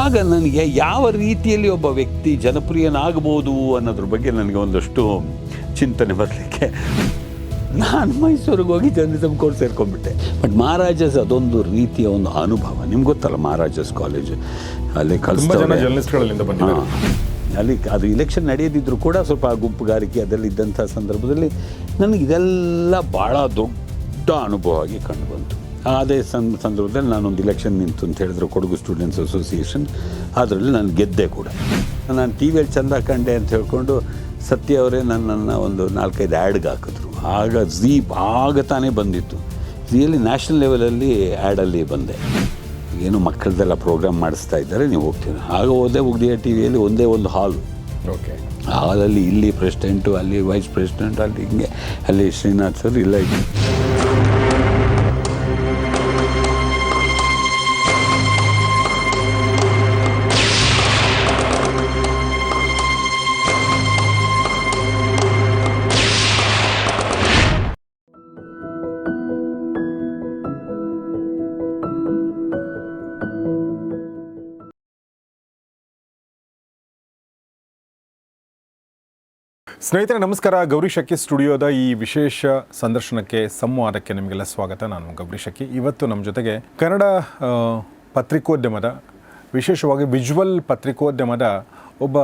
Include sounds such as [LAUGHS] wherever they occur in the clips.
ಆಗ ನನಗೆ ಯಾವ ರೀತಿಯಲ್ಲಿ ಒಬ್ಬ ವ್ಯಕ್ತಿ ಜನಪ್ರಿಯನಾಗಬಹುದು ಅನ್ನೋದ್ರ ಬಗ್ಗೆ ನನಗೆ ಒಂದಷ್ಟು ಚಿಂತನೆ ಬರಲಿಕ್ಕೆ. ನಾನು ಮೈಸೂರಿಗೆ ಹೋಗಿ ಜರ್ನಲಿಸಮ್ ಕೋರ್ಸ್ ಸೇರ್ಕೊಂಡ್ಬಿಟ್ಟೆ. ಬಟ್ ಮಹಾರಾಜಸ್ ಅದೊಂದು ರೀತಿಯ ಒಂದು ಅನುಭವ. ನಿಮ್ಗೆ ಗೊತ್ತಲ್ಲ ಮಹಾರಾಜಸ್ ಕಾಲೇಜು ಅಲ್ಲಿ ಕಲಿಸ್ತಾರೆ ಅಲ್ಲಿ ಅದು ಇಲೆಕ್ಷನ್ ನಡೆಯದಿದ್ದರೂ ಕೂಡ ಸ್ವಲ್ಪ ಗುಂಪುಗಾರಿಕೆ ಅದರಲ್ಲಿ ಇದ್ದಂಥ ಸಂದರ್ಭದಲ್ಲಿ ನನಗೆ ಇದೆಲ್ಲ ಭಾಳ ದೊಡ್ಡ ಅನುಭವ ಆಗಿ ಕಂಡು ಬಂತು. ಅದೇ ಸಂದ ಸಂದರ್ಭದಲ್ಲಿ ನಾನೊಂದು ಇಲೆಕ್ಷನ್ ನಿಂತು ಅಂತ ಹೇಳಿದ್ರು ಕೊಡಗು ಸ್ಟೂಡೆಂಟ್ಸ್ ಅಸೋಸಿಯೇಷನ್ ಅದರಲ್ಲಿ ನಾನು ಗೆದ್ದೆ ಕೂಡ. ನಾನು ಟಿ ವಿಯಲ್ಲಿ ಚಂದ ಕಂಡೆ ಅಂತ ಹೇಳ್ಕೊಂಡು ಸತ್ಯ ಅವರೇ ನನ್ನನ್ನು ಒಂದು ನಾಲ್ಕೈದು ಆ್ಯಡ್ಗೆ ಹಾಕಿದ್ರು. ಆಗ ಝೀ ಆಗ ತಾನೇ ಬಂದಿತ್ತು. ಝೀಯಲ್ಲಿ ನ್ಯಾಷನಲ್ ಲೆವೆಲಲ್ಲಿ ಆ್ಯಡಲ್ಲಿ ಬಂದೆ. ಏನು ಮಕ್ಕಳದೆಲ್ಲ ಪ್ರೋಗ್ರಾಮ್ ಮಾಡಿಸ್ತಾ ಇದ್ದಾರೆ ನೀವು ಹೋಗ್ತೀನಿ ಆಗ ಹೋದೆ ಉಗ್ದಿಯ ಟಿ ವಿಯಲ್ಲಿ ಒಂದೇ ಒಂದು ಹಾಲು ಓಕೆ ಹಾಲಲ್ಲಿ ಇಲ್ಲಿ ಪ್ರೆಸಿಡೆಂಟು ಅಲ್ಲಿ ವೈಸ್ ಪ್ರೆಸಿಡೆಂಟ್ ಅಲ್ಲಿ ಹಿಂಗೆ ಅಲ್ಲಿ ಶ್ರೀನಾಥ್ ಸರ್ ಇಲ್ಲ ಇದೆ ಸ್ನೇಹಿತರೆ, ನಮಸ್ಕಾರ. ಗೌರಿ ಶಕ್ಕಿ ಸ್ಟುಡಿಯೋದ ಈ ವಿಶೇಷ ಸಂದರ್ಶನಕ್ಕೆ, ಸಂವಾದಕ್ಕೆ ನಿಮಗೆಲ್ಲ ಸ್ವಾಗತ. ನಾನು ಗೌರಿ ಶಕ್ಕಿ ಇವತ್ತು ನಮ್ಮ ಜೊತೆಗೆ ಕನ್ನಡ ಪತ್ರಿಕೋದ್ಯಮದ, ವಿಶೇಷವಾಗಿ ವಿಜುವಲ್ ಪತ್ರಿಕೋದ್ಯಮದ ಒಬ್ಬ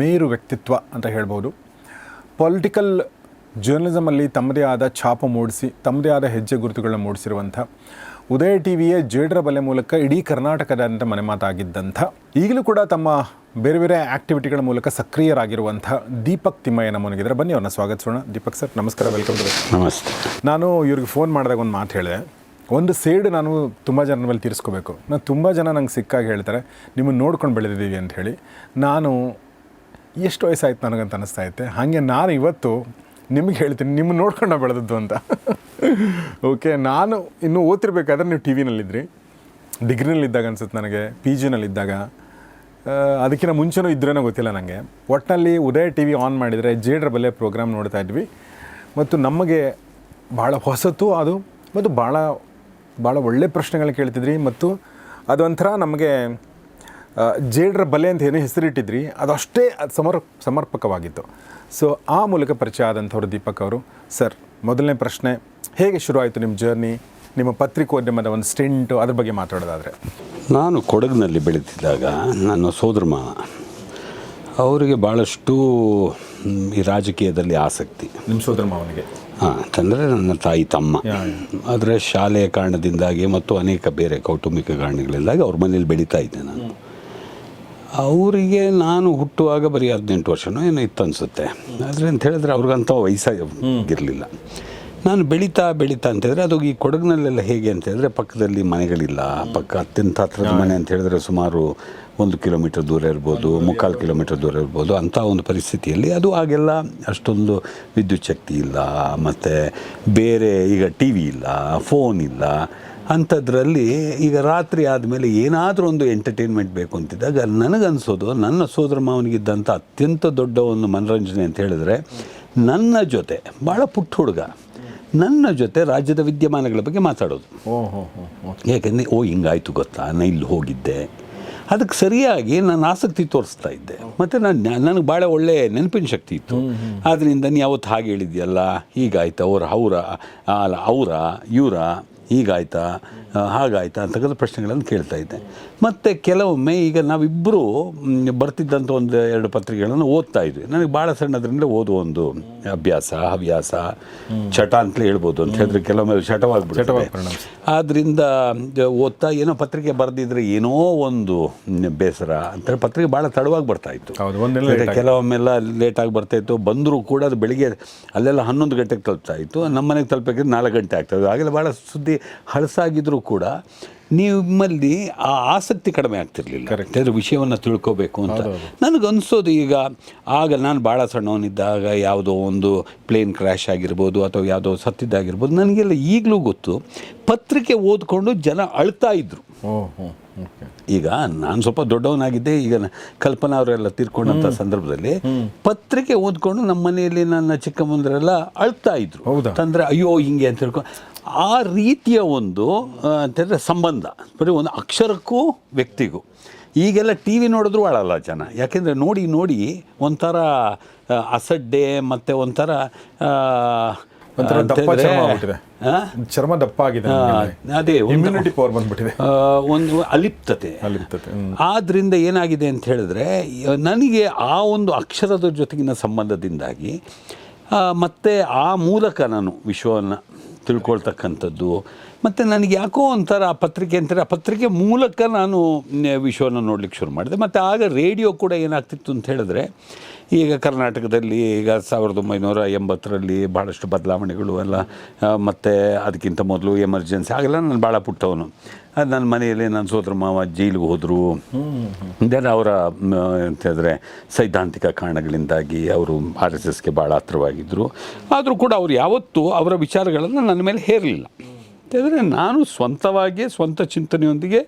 ಮೇರು ವ್ಯಕ್ತಿತ್ವ ಅಂತ ಹೇಳ್ಬೋದು. ಪೊಲಿಟಿಕಲ್ ಜರ್ನಲಿಸಮಲ್ಲಿ ತಮ್ಮದೇ ಆದ ಛಾಪು ಮೂಡಿಸಿ, ತಮ್ಮದೇ ಆದ ಹೆಜ್ಜೆ ಗುರುತುಗಳನ್ನ ಮೂಡಿಸಿರುವಂಥ ಉದಯ ಟಿವಿಯ ಜೇಡರ ಬಲೆ ಮೂಲಕ ಇಡೀ ಕರ್ನಾಟಕದಾದ್ಯಂತ ಮನೆ ಮಾತಾಗಿದ್ದಂಥ ಈಗಲೂ ಕೂಡ ತಮ್ಮ ಬೇರೆ ಬೇರೆ ಆ್ಯಕ್ಟಿವಿಟಿಗಳ ಮೂಲಕ ಸಕ್ರಿಯರಾಗಿರುವಂಥ ದೀಪಕ್ ತಿಮ್ಮಯ್ಯ ನಮ್ಮನಿಗಿದ್ರೆ ಬನ್ನಿ ಅವ್ರನ್ನ ಸ್ವಾಗತಿಸೋಣ. ದೀಪಕ್ ಸರ್ ನಮಸ್ಕಾರ ವೆಲ್ಕಮ್ ಟು ನಮಸ್ತೆ. ನಾನು ಇವ್ರಿಗೆ ಫೋನ್ ಮಾಡಿದಾಗ ಒಂದು ಮಾತು ಹೇಳಿದೆ. ಒಂದು ಸೇಡ್ ನಾನು ತುಂಬ ಜನರ ಮೇಲೆ ತೀರಿಸ್ಕೋಬೇಕು. ನಾನು ತುಂಬ ಜನ ನಂಗೆ ಸಿಕ್ಕಾಗಿ ಹೇಳ್ತಾರೆ ನಿಮ್ಮನ್ನು ನೋಡ್ಕೊಂಡು ಬೆಳೆದಿದ್ದೀವಿ ಅಂತ ಹೇಳಿ. ನಾನು ಎಷ್ಟು ವಯಸ್ಸಾಯ್ತು ನನಗಂತ ಅನಿಸ್ತಾ ಐತೆ ಹಾಗೆ ನಾನು ಇವತ್ತು ನಿಮಗೆ ಹೇಳ್ತೀನಿ ನಿಮ್ಮ ನೋಡ್ಕೊಂಡು ನಾವು ಬೆಳೆದದ್ದು ಅಂತ. ಓಕೆ ನಾನು ಇನ್ನೂ ಓದ್ತಿರ್ಬೇಕಾದ್ರೆ ನೀವು ಟಿ ವಿನಲ್ಲಿದ್ದಿರಿ ಡಿಗ್ರಿನಲ್ಲಿದ್ದಾಗ ಅನ್ಸುತ್ತೆ ನನಗೆ ಪಿ ಜಿನಲ್ಲಿದ್ದಾಗ ಅದಕ್ಕಿಂತ ಮುಂಚೆನೂ ಇದ್ರೇನೋ ಗೊತ್ತಿಲ್ಲ ನನಗೆ ಒಟ್ಟಿನಲ್ಲಿ ಉದಯ ಟಿ ವಿ ಆನ್ ಮಾಡಿದರೆ ಜೇಡ್ರ ಬಲೆ ಪ್ರೋಗ್ರಾಮ್ ನೋಡ್ತಾ ಇದ್ವಿ. ಮತ್ತು ನಮಗೆ ಭಾಳ ಹೊಸತು ಅದು, ಮತ್ತು ಭಾಳ ಭಾಳ ಒಳ್ಳೆ ಪ್ರಶ್ನೆಗಳು ಕೇಳ್ತಿದ್ರಿ. ಮತ್ತು ಅದೊಂಥರ ನಮಗೆ ಜೇಡ್ರ ಬಲೆ ಅಂತ ಏನು ಹೆಸರಿಟ್ಟಿದ್ರಿ. ಅದು ಅಷ್ಟೇ ಅದು ಸಮರ್, ಸಮರ್ಪಕವಾಗಿತ್ತು. ಸೊ ಆ ಮೂಲಕ ಪರಿಚಯ ಆದಂಥವ್ರು ದೀಪಕ್ ಅವರು. ಸರ್ ಮೊದಲನೇ ಪ್ರಶ್ನೆ ಹೇಗೆ ಶುರುವಾಯಿತು ನಿಮ್ಮ ಜರ್ನಿ ನಿಮ್ಮ ಪತ್ರಿಕೋದ್ಯಮದ ಒಂದು ಸ್ಟೆಂಟು ಅದ್ರ ಬಗ್ಗೆ ಮಾತಾಡೋದಾದರೆ. ನಾನು ಕೊಡಗಿನಲ್ಲಿ ಬೆಳೀತಿದ್ದಾಗ ನನ್ನ ಸೋದರ ಮಾವ ಅವರಿಗೆ ಭಾಳಷ್ಟು ಈ ರಾಜಕೀಯದಲ್ಲಿ ಆಸಕ್ತಿ. ನಿಮ್ಮ ಸೋದರ ಮಾವನಿಗೆ? ಹಾಂ ಅಂತಂದರೆ ನನ್ನ ತಾಯಿ ತಮ್ಮ. ಆದರೆ ಶಾಲೆಯ ಕಾರಣದಿಂದಾಗಿ ಮತ್ತು ಅನೇಕ ಬೇರೆ ಕೌಟುಂಬಿಕ ಕಾರಣಗಳಿಂದಾಗಿ ಅವ್ರ ಮನೇಲಿ ಬೆಳೀತಾ ಇದ್ದೆ ನಾನು. ಅವರಿಗೆ ನಾನು ಹುಟ್ಟುವಾಗ ಬರೀ ಹದಿನೆಂಟು ವರ್ಷನೋ ಏನೋ ಇತ್ತು ಅನಿಸುತ್ತೆ. ಆದರೆ ಅಂತ ಹೇಳಿದ್ರೆ ಅವ್ರಿಗಂತ ವಯಸ್ಸಾಗಿರಲಿಲ್ಲ. ನಾನು ಬೆಳೀತಾ ಬೆಳೀತಾ ಅಂತ ಹೇಳಿದ್ರೆ ಅದು ಈ ಕೊಡಗಿನಲ್ಲೆಲ್ಲ ಹೇಗೆ ಅಂತ ಹೇಳಿದ್ರೆ ಪಕ್ಕದಲ್ಲಿ ಮನೆಗಳಿಲ್ಲ. ಪಕ್ಕ ಅತ್ಯಂತ ಹತ್ರದ ಮನೆ ಅಂತ ಹೇಳಿದ್ರೆ ಸುಮಾರು ಒಂದು ಕಿಲೋಮೀಟರ್ ದೂರ ಇರ್ಬೋದು ಮುಕ್ಕಾಲು ಕಿಲೋಮೀಟರ್ ದೂರ ಇರ್ಬೋದು ಅಂಥ ಒಂದು ಪರಿಸ್ಥಿತಿಯಲ್ಲಿ ಅದು ಆಗೆಲ್ಲ ಅಷ್ಟೊಂದು ವಿದ್ಯುತ್ ಶಕ್ತಿ ಇಲ್ಲ. ಮತ್ತು ಬೇರೆ ಈಗ ಟಿ ವಿ ಇಲ್ಲ ಫೋನ್ ಇಲ್ಲ. ಅಂಥದ್ರಲ್ಲಿ ಈಗ ರಾತ್ರಿ ಆದಮೇಲೆ ಏನಾದರೂ ಒಂದು ಎಂಟರ್ಟೈನ್ಮೆಂಟ್ ಬೇಕು ಅಂತಿದ್ದಾಗ ನನಗನ್ಸೋದು ನನ್ನ ಸೋದರ ಮಾವನಿಗಿದ್ದಂಥ ಅತ್ಯಂತ ದೊಡ್ಡ ಒಂದು ಮನರಂಜನೆ ಅಂತ ಹೇಳಿದ್ರೆ ನನ್ನ ಜೊತೆ ಭಾಳ ಪುಟ್ಟ ಹುಡುಗ ನನ್ನ ಜೊತೆ ರಾಜ್ಯದ ವಿದ್ಯಮಾನಗಳ ಬಗ್ಗೆ ಮಾತಾಡೋದು. ಓ ಹೋ ಹೋ ಯಾಕೆಂದರೆ ಓ ಹಿಂಗಾಯ್ತು ಗೊತ್ತಾ? ನಾನು ಇಲ್ಲಿ ಹೋಗಿದ್ದೆ. ಅದಕ್ಕೆ ಸರಿಯಾಗಿ ನಾನು ಆಸಕ್ತಿ ತೋರಿಸ್ತಾ ಇದ್ದೆ. ಮತ್ತು ನಾನು ನನಗೆ ಭಾಳ ಒಳ್ಳೆಯ ನೆನಪಿನ ಶಕ್ತಿ ಇತ್ತು. ಆದ್ದರಿಂದ ನೀ ಯಾವತ್ತು ಹಾಗೆ ಹೇಳಿದ್ಯಲ್ಲ? ಹೀಗಾಯ್ತು ಅವ್ರ ಅವರ ಅಲ್ಲ ಅವರ ಇವರ ಹೀಗಾಯ್ತಾ ಹಾಗಾಯ್ತಾ ಅಂತಕ್ಕಂಥ ಪ್ರಶ್ನೆಗಳನ್ನು ಕೇಳ್ತಾ ಇದ್ದೆ. ಮತ್ತು ಕೆಲವೊಮ್ಮೆ ಈಗ ನಾವಿಬ್ಬರು ಬರ್ತಿದ್ದಂಥ ಒಂದು ಎರಡು ಪತ್ರಿಕೆಗಳನ್ನು ಓದ್ತಾ ಇದ್ವಿ. ನನಗೆ ಭಾಳ ಸಣ್ಣದ್ರಿಂದ ಓದುವ ಒಂದು ಅಭ್ಯಾಸ ಹವ್ಯಾಸ ಚಟ ಅಂತಲೇ ಹೇಳ್ಬೋದು ಅಂತ ಹೇಳಿದ್ರೆ ಕೆಲವೊಮ್ಮೆ ಚಟವಾಗ್ಬಿಡ್ತದೆ ಚಟವಾಗಿ ಆದ್ದರಿಂದ ಓದ್ತಾ ಏನೋ ಪತ್ರಿಕೆ ಬರೆದಿದ್ರೆ ಏನೋ ಒಂದು ಬೇಸರ ಅಂತೇಳಿ ಪತ್ರಿಕೆ ಭಾಳ ತಡವಾಗಿ ಬರ್ತಾ ಮತ್ತೆ ಕೆಲವೊಮ್ಮೆಲ್ಲ ಲೇಟಾಗಿ ಬರ್ತಾ ಇತ್ತು. ಬಂದರೂ ಕೂಡ ಅದು ಬೆಳಿಗ್ಗೆ ಅಲ್ಲೆಲ್ಲ ಹನ್ನೊಂದು ಗಂಟೆಗೆ ತಲುಪ್ತಾ ಇತ್ತು. ನಮ್ಮ ಮನೆಗೆ ತಲುಪಬೇಕಿದ್ರೆ ನಾಲ್ಕು ಗಂಟೆ ಆಗ್ತದೆ ಆಗಲೇ ಭಾಳ ಸುದ್ದಿ ಹಳಸಾಗಿದ್ದರೂ ಕೂಡ ನಿಮ್ಮಲ್ಲಿ ಆ ಆಸಕ್ತಿ ಕಡಿಮೆ ಆಗ್ತಿರ್ಲಿಲ್ಲ. ಅದರ ವಿಷಯವನ್ನು ತಿಳ್ಕೋಬೇಕು ಅಂತ. ನನಗನ್ಸೋದು ಈಗ ಆಗ ನಾನು ಭಾಳ ಸಣ್ಣವನಿದ್ದಾಗ ಯಾವುದೋ ಒಂದು ಪ್ಲೇನ್ ಕ್ರ್ಯಾಶ್ ಆಗಿರ್ಬೋದು ಅಥವಾ ಯಾವುದೋ ಸತ್ತಿದ್ದಾಗಿರ್ಬೋದು ನನಗೆಲ್ಲ ಈಗಲೂ ಗೊತ್ತು ಪತ್ರಿಕೆ ಓದ್ಕೊಂಡು ಜನ ಅಳ್ತಾ ಇದ್ರು. ಈಗ ನಾನು ಸ್ವಲ್ಪ ದೊಡ್ಡವನಾಗಿದ್ದೆ ಈಗ ಕಲ್ಪನಾ ಅವರೆಲ್ಲ ತೀರ್ಕೊಂಡಂಥ ಸಂದರ್ಭದಲ್ಲಿ ಪತ್ರಿಕೆ ಓದ್ಕೊಂಡು ನಮ್ಮ ಮನೆಯಲ್ಲಿ ನನ್ನ ಚಿಕ್ಕಮ್ಮಂದರೆಲ್ಲ ಅಳ್ತಾ ಇದ್ರು? ತಂದ್ರೆ ಅಯ್ಯೋ ಹಿಂಗೆ ಅಂತ ಹೇಳ್ಕೊಂಡು ಆ ರೀತಿಯ ಒಂದು ಅಂತಂದರೆ ಸಂಬಂಧ. ಬರೀ ಒಂದು ಅಕ್ಷರಕ್ಕೂ ವ್ಯಕ್ತಿಗೂ. ಈಗೆಲ್ಲ ಟಿ ವಿ ನೋಡಿದ್ರು ಆಳಲ್ಲ ಜನ. ಯಾಕೆಂದರೆ ನೋಡಿ ನೋಡಿ ಒಂಥರ ಅಸಡ್ಡೆ ಮತ್ತು ಒಂಥರ ಚರ್ಮ ದಪ್ಪ ಆಗಿದೆ ಅದೇ ಇಮ್ಯುನಿಟಿ ಪವರ್ ಬಂದ್ಬಿಟ್ಟಿದೆ. ಒಂದು ಅಲಿಪ್ತತೆ. ಅಲಿಪ್ತತೆ ಹ್ಮ್. ಆದ್ದರಿಂದ ಏನಾಗಿದೆ ಅಂತ ಹೇಳಿದ್ರೆ ನನಗೆ ಆ ಒಂದು ಅಕ್ಷರದ ಜೊತೆಗಿನ ಸಂಬಂಧದಿಂದಾಗಿ ಮತ್ತೆ ಆ ಮೂಲಕ ನಾನು ವಿಶ್ವವನ್ನು ತಿಳ್ಕೊಳ್ತಕ್ಕಂಥದ್ದು. ಮತ್ತು ನನಗೆ ಯಾಕೋ ಒಂಥರ ಆ ಪತ್ರಿಕೆ ಅಂತಾರೆ, ಆ ಪತ್ರಿಕೆ ಮೂಲಕ ನಾನು ವಿಷಯವನ್ನು ನೋಡ್ಲಿಕ್ಕೆ ಶುರು ಮಾಡಿದೆ. ಮತ್ತು ಆಗ ರೇಡಿಯೋ ಕೂಡ ಏನಾಗ್ತಿತ್ತು ಅಂತ ಹೇಳಿದ್ರೆ ಈಗ ಕರ್ನಾಟಕದಲ್ಲಿ ಈಗ ಸಾವಿರದ ಒಂಬೈನೂರ ಎಂಬತ್ತರಲ್ಲಿ ಭಾಳಷ್ಟು ಬದಲಾವಣೆಗಳು ಎಲ್ಲ ಮತ್ತು ಅದಕ್ಕಿಂತ ಮೊದಲು ಎಮರ್ಜೆನ್ಸಿ ಆಗಲ್ಲ ನಾನು ಭಾಳ ಪುಟ್ಟವನು. ಅದು ನನ್ನ ಮನೆಯಲ್ಲಿ ನನ್ನ ಸೋದರ ಮಾವ ಜೈಲಿಗೆ ಹೋದರು. ದೆನ್ ಅವರ ಅಂತಂದರೆ ಸೈದ್ಧಾಂತಿಕ ಕಾರಣಗಳಿಂದಾಗಿ ಅವರು ಆರ್ ಎಸ್ ಎಸ್ಗೆ ಭಾಳ ಹತ್ರವಾಗಿದ್ದರು ಆದರೂ ಕೂಡ ಅವರು ಯಾವತ್ತೂ ಅವರ ವಿಚಾರಗಳನ್ನು ನನ್ನ ಮೇಲೆ ಹೇರಲಿಲ್ಲ. ಅಂತಂದರೆ ನಾನು ಸ್ವಂತವಾಗಿಯೇ ಸ್ವಂತ ಚಿಂತನೆಯೊಂದಿಗೆ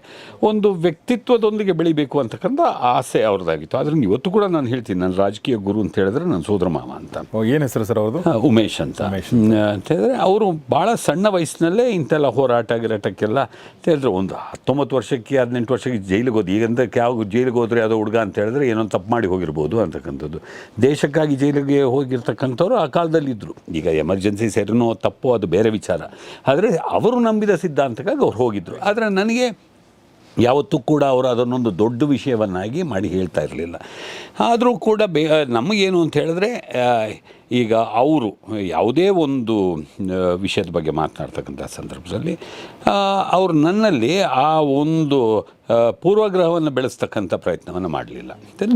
ಒಂದು ವ್ಯಕ್ತಿತ್ವದೊಂದಿಗೆ ಬೆಳಿಬೇಕು ಅಂತಕ್ಕಂಥ ಆಸೆ ಅವ್ರದ್ದಾಗಿತ್ತು. ಆದ್ರೆ ಇವತ್ತು ಕೂಡ ನಾನು ಹೇಳ್ತೀನಿ ನನ್ನ ರಾಜಕೀಯ ಗುರು ಅಂತ ಹೇಳಿದ್ರೆ ನನ್ನ ಸೋದರ ಮಾವ ಅಂತ. ಏನ್ ಹೆಸರು ಸರ್ ಅವ್ರದ್ದು? ಉಮೇಶ್ ಅಂತ. ಹ್ಮ್, ಅಂತ. ಹೇಳಿದ್ರೆ ಅವರು ಭಾಳ ಸಣ್ಣ ವಯಸ್ಸಿನಲ್ಲೇ ಇಂಥೆಲ್ಲ ಹೋರಾಟ ಗಿರಾಟಕ್ಕೆಲ್ಲ ಅಂತ ಹೇಳಿದ್ರೆ ಒಂದು ಹತ್ತೊಂಬತ್ತು ವರ್ಷಕ್ಕೆ ಹದಿನೆಂಟು ವರ್ಷಕ್ಕೆ ಜೈಲಿಗೆ ಹೋದ್ ಈಗಂತ ಯಾವ ಜೈಲಿಗೆ ಹೋದರೆ ಯಾವುದೋ ಹುಡುಗ ಅಂತ ಹೇಳಿದ್ರೆ ಏನೋ ತಪ್ಪು ಮಾಡಿ ಹೋಗಿರ್ಬೋದು ಅಂತಕ್ಕಂಥದ್ದು. ದೇಶಕ್ಕಾಗಿ ಜೈಲಿಗೆ ಹೋಗಿರ್ತಕ್ಕಂಥವ್ರು ಆ ಕಾಲದಲ್ಲಿ ಇದ್ದರು ಈಗ ಎಮರ್ಜೆನ್ಸಿ ಸೇರಿನೋ ತಪ್ಪು ಅದು ಬೇರೆ ವಿಚಾರ. ಆದರೆ ಅವರು ನಂಬಿದ ಸಿದ್ಧಾಂತಕ್ಕಾಗಿ ಅವ್ರು ಹೋಗಿದ್ದರು ಆದರೆ ನನಗೆ ಯಾವತ್ತೂ ಕೂಡ ಅವರು ಅದನ್ನೊಂದು ದೊಡ್ಡ ವಿಷಯವನ್ನಾಗಿ ಮಾಡಿ ಹೇಳ್ತಾ ಇರಲಿಲ್ಲ. ಆದರೂ ಕೂಡ ಬೇ ನಮಗೇನು ಅಂತ ಹೇಳಿದ್ರೆ ಈಗ ಅವರು ಯಾವುದೇ ಒಂದು ವಿಷಯದ ಬಗ್ಗೆ ಮಾತನಾಡ್ತಕ್ಕಂಥ ಸಂದರ್ಭದಲ್ಲಿ ಅವರು ನನ್ನಲ್ಲಿ ಆ ಒಂದು ಪೂರ್ವಗ್ರಹವನ್ನು ಬೆಳೆಸ್ತಕ್ಕಂಥ ಪ್ರಯತ್ನವನ್ನು ಮಾಡಲಿಲ್ಲ.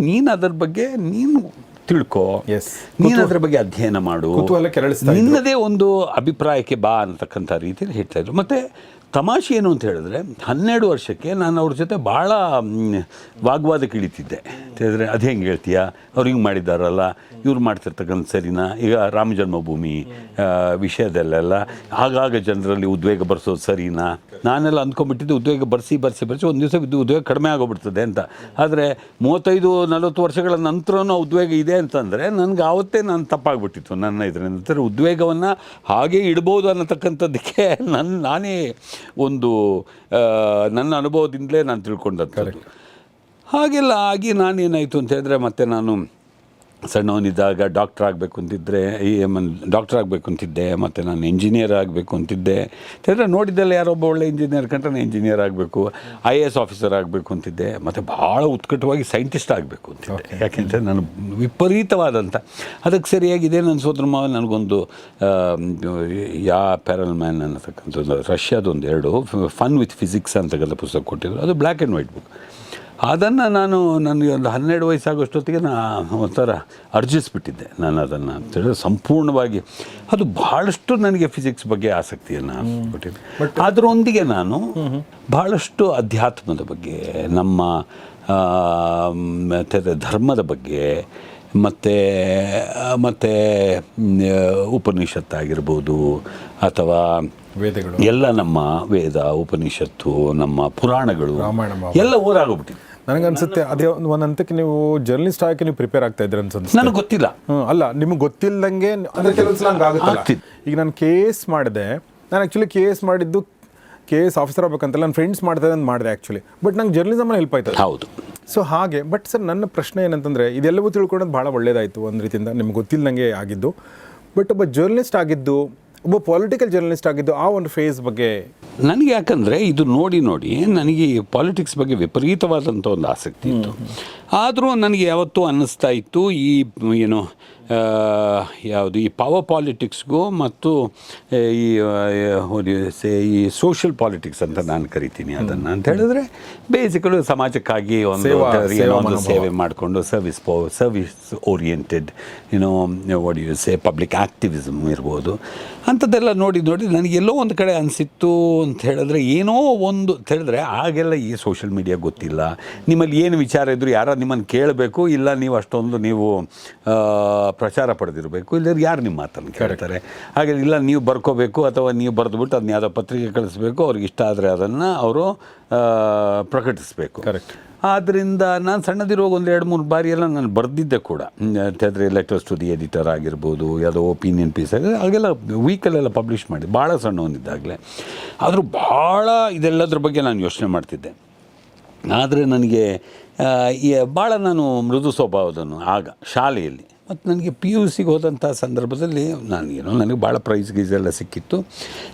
ನೀನು ಅದರ ಬಗ್ಗೆ ನೀನು ತಿಳ್ಕೊ. ನೀನು ಅದ್ರ ಬಗ್ಗೆ ಅಧ್ಯಯನ ಮಾಡು. ನಿನ್ನದೇ ಒಂದು ಅಭಿಪ್ರಾಯಕ್ಕೆ ಬಾ ಅಂತಕ್ಕಂಥ ರೀತಿಯಲ್ಲಿ ಹೇಳ್ತಾ ಇದ್ರು ಮತ್ತು ತಮಾಷೆ ಏನು ಅಂತ ಹೇಳಿದ್ರೆ, ಹನ್ನೆರಡು ವರ್ಷಕ್ಕೆ ನಾನು ಅವ್ರ ಜೊತೆ ಭಾಳ ವಾಗ್ವಾದಕ್ಕೆ ಇಳಿತಿದ್ದೆ. ಹೇಳಿದ್ರೆ, ಅದು ಹೆಂಗೆ ಹೇಳ್ತೀಯಾ? ಅವ್ರು ಹಿಂಗೆ ಮಾಡಿದ್ದಾರಲ್ಲ ಇವ್ರು ಮಾಡ್ತಿರ್ತಕ್ಕಂಥ ಸರಿನಾ? ಈಗ ರಾಮ ಜನ್ಮಭೂಮಿ ವಿಷಯದಲ್ಲೆಲ್ಲ ಆಗಾಗ ಜನರಲ್ಲಿ ಉದ್ವೇಗ ಬರ್ಸೋದು ಸರಿನಾ? ನಾನೆಲ್ಲ ಅಂದ್ಕೊಂಡ್ಬಿಟ್ಟಿದ್ದೆ, ಉದ್ವೇಗ ಬರ್ಸಿ ಬರ್ಸಿ ಬರ್ಸಿ, ಒಂದು ದಿವಸ ಇದು ಉದ್ವೇಗ ಕಡಿಮೆ ಆಗೋಗ್ಬಿಡ್ತದೆ ಅಂತ. ಆದರೆ ಮೂವತ್ತೈದು, ನಲವತ್ತು ವರ್ಷಗಳ ನಂತರನೂ ಉದ್ವೇಗ ಇದೆ ಅಂತಂದರೆ, ನನಗೆ ಆವತ್ತೇ ನಾನು ತಪ್ಪಾಗ್ಬಿಟ್ಟಿತ್ತು ನನ್ನ ಇದರಿಂದ. ನಂತರ ಉದ್ವೇಗವನ್ನು ಹಾಗೆ ಇಡ್ಬೋದು ಅನ್ನತಕ್ಕಂಥದ್ದಕ್ಕೆ ನನ್ನ ನಾನೇ ಒಂದು ನನ್ನ ಅನುಭವದಿಂದಲೇ ನಾನು ತಿಳ್ಕೊಂಡದ್ದು ಹಾಗೆಲ್ಲ ಆಗಿ ನಾನೇನಾಯಿತು ಅಂತ ಹೇಳಿದ್ರೆ ಮತ್ತೆ ನಾನು ಸಣ್ಣವನಿದ್ದಾಗ ಡಾಕ್ಟ್ರ್ ಆಗಬೇಕು ಅಂತಿದ್ದರೆ ಈ ಡಾಕ್ಟ್ರ್ ಆಗಬೇಕು ಅಂತಿದ್ದೆ ಮತ್ತು ನಾನು ಇಂಜಿನಿಯರ್ ಆಗಬೇಕು ಅಂತಿದ್ದೆ. ಅಂದರೆ ನೋಡಿದ್ದೆಲ್ಲ ಯಾರೊಬ್ಬ ಒಳ್ಳೆ ಇಂಜಿನಿಯರ್ ಕಂಡ್ರೆ ನಾನು ಇಂಜಿನಿಯರ್ ಆಗಬೇಕು ಐ ಎ ಎಸ್ ಆಫೀಸರ್ ಆಗಬೇಕು ಅಂತಿದ್ದೆ ಮತ್ತು ಭಾಳ ಉತ್ಕಟವಾಗಿ ಸೈಂಟಿಸ್ಟ್ ಆಗಬೇಕು ಅಂತಿದ್ದೆ. ಯಾಕೆಂದರೆ ನಾನು ವಿಪರೀತವಾದಂಥ ಅದಕ್ಕೆ ಸರಿಯಾಗಿದೆ ನನ್ನ ಸೋದರ ಮಾವ ನನಗೊಂದು ಯಾ ಪ್ಯಾರಲ್ ಮ್ಯಾನ್ ಅನ್ನತಕ್ಕಂಥದ್ದು ರಷ್ಯಾದೊಂದು ಎರಡು ಫನ್ ವಿತ್ ಫಿಸಿಕ್ಸ್ ಅಂತಕ್ಕಂಥ ಪುಸ್ತಕ ಕೊಟ್ಟಿದ್ರು ಅದು ಬ್ಲ್ಯಾಕ್ ಆ್ಯಂಡ್ ವೈಟ್ ಬುಕ್ ಅದನ್ನು ನಾನು ನನಗೆ ಒಂದು ಹನ್ನೆರಡು ವಯಸ್ಸಾಗೋಷ್ಟೊತ್ತಿಗೆ ನಾನು ಒಂಥರ ಅರ್ಜಿಸ್ಬಿಟ್ಟಿದ್ದೆ. ನಾನು ಅದನ್ನು ಅಂತೇಳಿ ಸಂಪೂರ್ಣವಾಗಿ ಅದು ಭಾಳಷ್ಟು ನನಗೆ ಫಿಸಿಕ್ಸ್ ಬಗ್ಗೆ ಆಸಕ್ತಿಯನ್ನು ಕೊಟ್ಟಿದ್ದೆ ಅದರೊಂದಿಗೆ ನಾನು ಭಾಳಷ್ಟು ಅಧ್ಯಾತ್ಮದ ಬಗ್ಗೆ ನಮ್ಮ ಧರ್ಮದ ಬಗ್ಗೆ ಮತ್ತು ಮತ್ತು ಉಪನಿಷತ್ತಾಗಿರ್ಬೋದು ಅಥವಾ ವೇದಗಳು. ಎಲ್ಲ ನಮ್ಮ ವೇದ ಉಪನಿಷತ್ತು ನಮ್ಮ ಪುರಾಣಗಳು ಎಲ್ಲ ಓದಾಗೋಗ್ಬಿಟ್ಟಿದೆ ನನಗನ್ಸುತ್ತೆ ಅದೇ ಒಂದು ಒಂದು ಹಂತಕ್ಕೆ ನೀವು ಜರ್ನಲಿಸ್ಟ್ ಆಗಿ ನೀವು ಪ್ರಿಪೇರ್ ಆಗ್ತಾ ಇದ್ರೆ ಅನ್ಸುತ್ತೆ. ನನಗೆ ಗೊತ್ತಿಲ್ಲ. ಹ್ಮ್, ಅಲ್ಲ ನಿಮ್ಗೆ ಗೊತ್ತಿಲ್ಲದಂಗೆ ಅಂದ್ರೆ ಕೆಲವೊಂದ್ಸಲ ಹಂಗೆ ಆಗುತ್ತಲ್ಲ? ಆಗ್ತಿತ್ತು. ಈಗ ನಾನು ಕೆ ಎಸ್ ಮಾಡಿದೆ. ನಾನು ಆ್ಯಕ್ಚುಲಿ ಕೆ ಎಸ್ ಮಾಡಿದ್ದು ಕೆ ಎಸ್ ಆಫೀಸರ್ ಆಗ್ಬೇಕಂತಲ್ಲ ನನ್ನ ಫ್ರೆಂಡ್ಸ್ ಮಾಡ್ತಾರೆ ಅಂತ ಮಾಡಿದೆ ಆ್ಯಕ್ಚುಲಿ ಬಟ್ ನಂಗೆ ಜರ್ನಲಿಸಮ್ ಹೆಲ್ಪ್ ಆಯ್ತದೆ. ಹೌದು. ಸೊ ಹಾಗೆ ಬಟ್ ಸರ್ ನನ್ನ ಪ್ರಶ್ನೆ ಏನಂತಂದರೆ ಇದೆಲ್ಲವೂ ತಿಳ್ಕೊಳ್ಳೋದು ಭಾಳ ಒಳ್ಳೇದಾಯಿತು ಒಂದು ರೀತಿಯಿಂದ ನಿಮ್ಗೆ ಗೊತ್ತಿಲ್ಲದಂಗೆ ಆಗಿದ್ದು. ಬಟ್ ಒಬ್ಬ ಜರ್ನಲಿಸ್ಟ್ ಆಗಿದ್ದು ಒಬ್ಬ ಪೊಲಿಟಿಕಲ್ ಜರ್ನಲಿಸ್ಟ್ ಆಗಿದ್ದು ಆ ಒಂದು ಫೇಸ್ ಬಗ್ಗೆ ನನಗೆ ಯಾಕಂದರೆ ಇದು ನೋಡಿ ನೋಡಿ ನನಗೆ ಪಾಲಿಟಿಕ್ಸ್ ಬಗ್ಗೆ ವಿಪರೀತವಾದಂಥ ಒಂದು ಆಸಕ್ತಿ ಇತ್ತು. ಆದರೂ ನನಗೆ ಯಾವತ್ತೂ ಅನ್ನಿಸ್ತಾ ಇತ್ತು ಈ ಏನು ಯಾವುದು ಈ ಪವರ್ ಪಾಲಿಟಿಕ್ಸ್ಗೂ ಮತ್ತು ಈ ಈ ಸೋಷಿಯಲ್ ಪಾಲಿಟಿಕ್ಸ್ ಅಂತ ನಾನು ಕರಿತೀನಿ ಅದನ್ನು ಅಂತ ಹೇಳಿದ್ರೆ ಬೇಸಿಕಲಿ ಸಮಾಜಕ್ಕಾಗಿ ಒಂದು ಸೇವಾ- ಒಂದು ಮಾಡಿಕೊಂಡು ಸರ್ವಿಸ್ ಪೋ ಸರ್ವಿಸ್ ಓರಿಯೆಂಟೆಡ್ ಏನೋ ಸೇ ಪಬ್ಲಿಕ್ ಆ್ಯಕ್ಟಿವಿಸಮ್ ಇರ್ಬೋದು. ಅಂಥದ್ದೆಲ್ಲ ನೋಡಿ ನೋಡಿ ನನಗೆ ಎಲ್ಲೋ ಒಂದು ಕಡೆ ಅನಿಸಿತ್ತು ಅಂತ ಹೇಳಿದ್ರೆ ಏನೋ ಒಂದು ಅಂತ ಹೇಳಿದ್ರೆ ಆಗೆಲ್ಲ ಈ ಸೋಷಿಯಲ್ ಮೀಡಿಯಾ ಗೊತ್ತಿಲ್ಲ. ನಿಮ್ಮಲ್ಲಿ ಏನು ವಿಚಾರ ಇದ್ದರೂ ಯಾರು ನಿಮ್ಮನ್ನು ಕೇಳಬೇಕು ಇಲ್ಲ ನೀವು ಅಷ್ಟೊಂದು ನೀವು ಪ್ರಚಾರ ಪಡೆದಿರಬೇಕು. ಇಲ್ಲದ್ರೆ ಯಾರು ನಿಮ್ಮ ಮಾತನ್ನು ಕೇಳ್ತಾರೆ? ಹಾಗೆ ಇಲ್ಲ ನೀವು ಬರ್ಕೋಬೇಕು ಅಥವಾ ನೀವು ಬರೆದುಬಿಟ್ಟು ಅದನ್ನ ಯಾವುದೋ ಪತ್ರಿಕೆ ಕಳಿಸ್ಬೇಕು ಅವ್ರಿಗೆ ಇಷ್ಟ ಆದರೆ ಅದನ್ನು ಅವರು ಪ್ರಕಟಿಸಬೇಕು. ಕರೆಕ್ಟ್ ಆದ್ದರಿಂದ ನಾನು ಸಣ್ಣದಿರುವಾಗ ಒಂದು ಎರಡು ಮೂರು ಬಾರಿ ಎಲ್ಲ ನಾನು ಬರೆದಿದ್ದೆ ಕೂಡ. ಅಂದರೆ ಲೆಟರ್ಸ್ ಟು ದಿ ಎಡಿಟರ್ ಆಗಿರ್ಬೋದು ಯಾವುದೋ ಒಪಿನಿಯನ್ ಪೀಸ್ ಆಗಿ ಹಾಗೆಲ್ಲ ವೀಕಲ್ಲೆಲ್ಲ ಪಬ್ಲಿಷ್ ಮಾಡಿ ಭಾಳ ಸಣ್ಣವನಿದ್ದಾಗಲೇ. ಆದರೂ ಭಾಳ ಇದೆಲ್ಲದ್ರ ಬಗ್ಗೆ ನಾನು ಯೋಚನೆ ಮಾಡ್ತಿದ್ದೆ. ಆದರೆ ನನಗೆ ಭಾಳ ನಾನು ಮೃದು ಸ್ವಭಾವದನು ಆಗ ಶಾಲೆಯಲ್ಲಿ. ಮತ್ತು ನನಗೆ ಪಿ ಯು ಸಿಗೆ ಹೋದಂಥ ಸಂದರ್ಭದಲ್ಲಿ ನಾನು ಏನೋ ನನಗೆ ಭಾಳ ಪ್ರೈಸ್ ಗೀಸ್ ಎಲ್ಲ ಸಿಕ್ಕಿತ್ತು.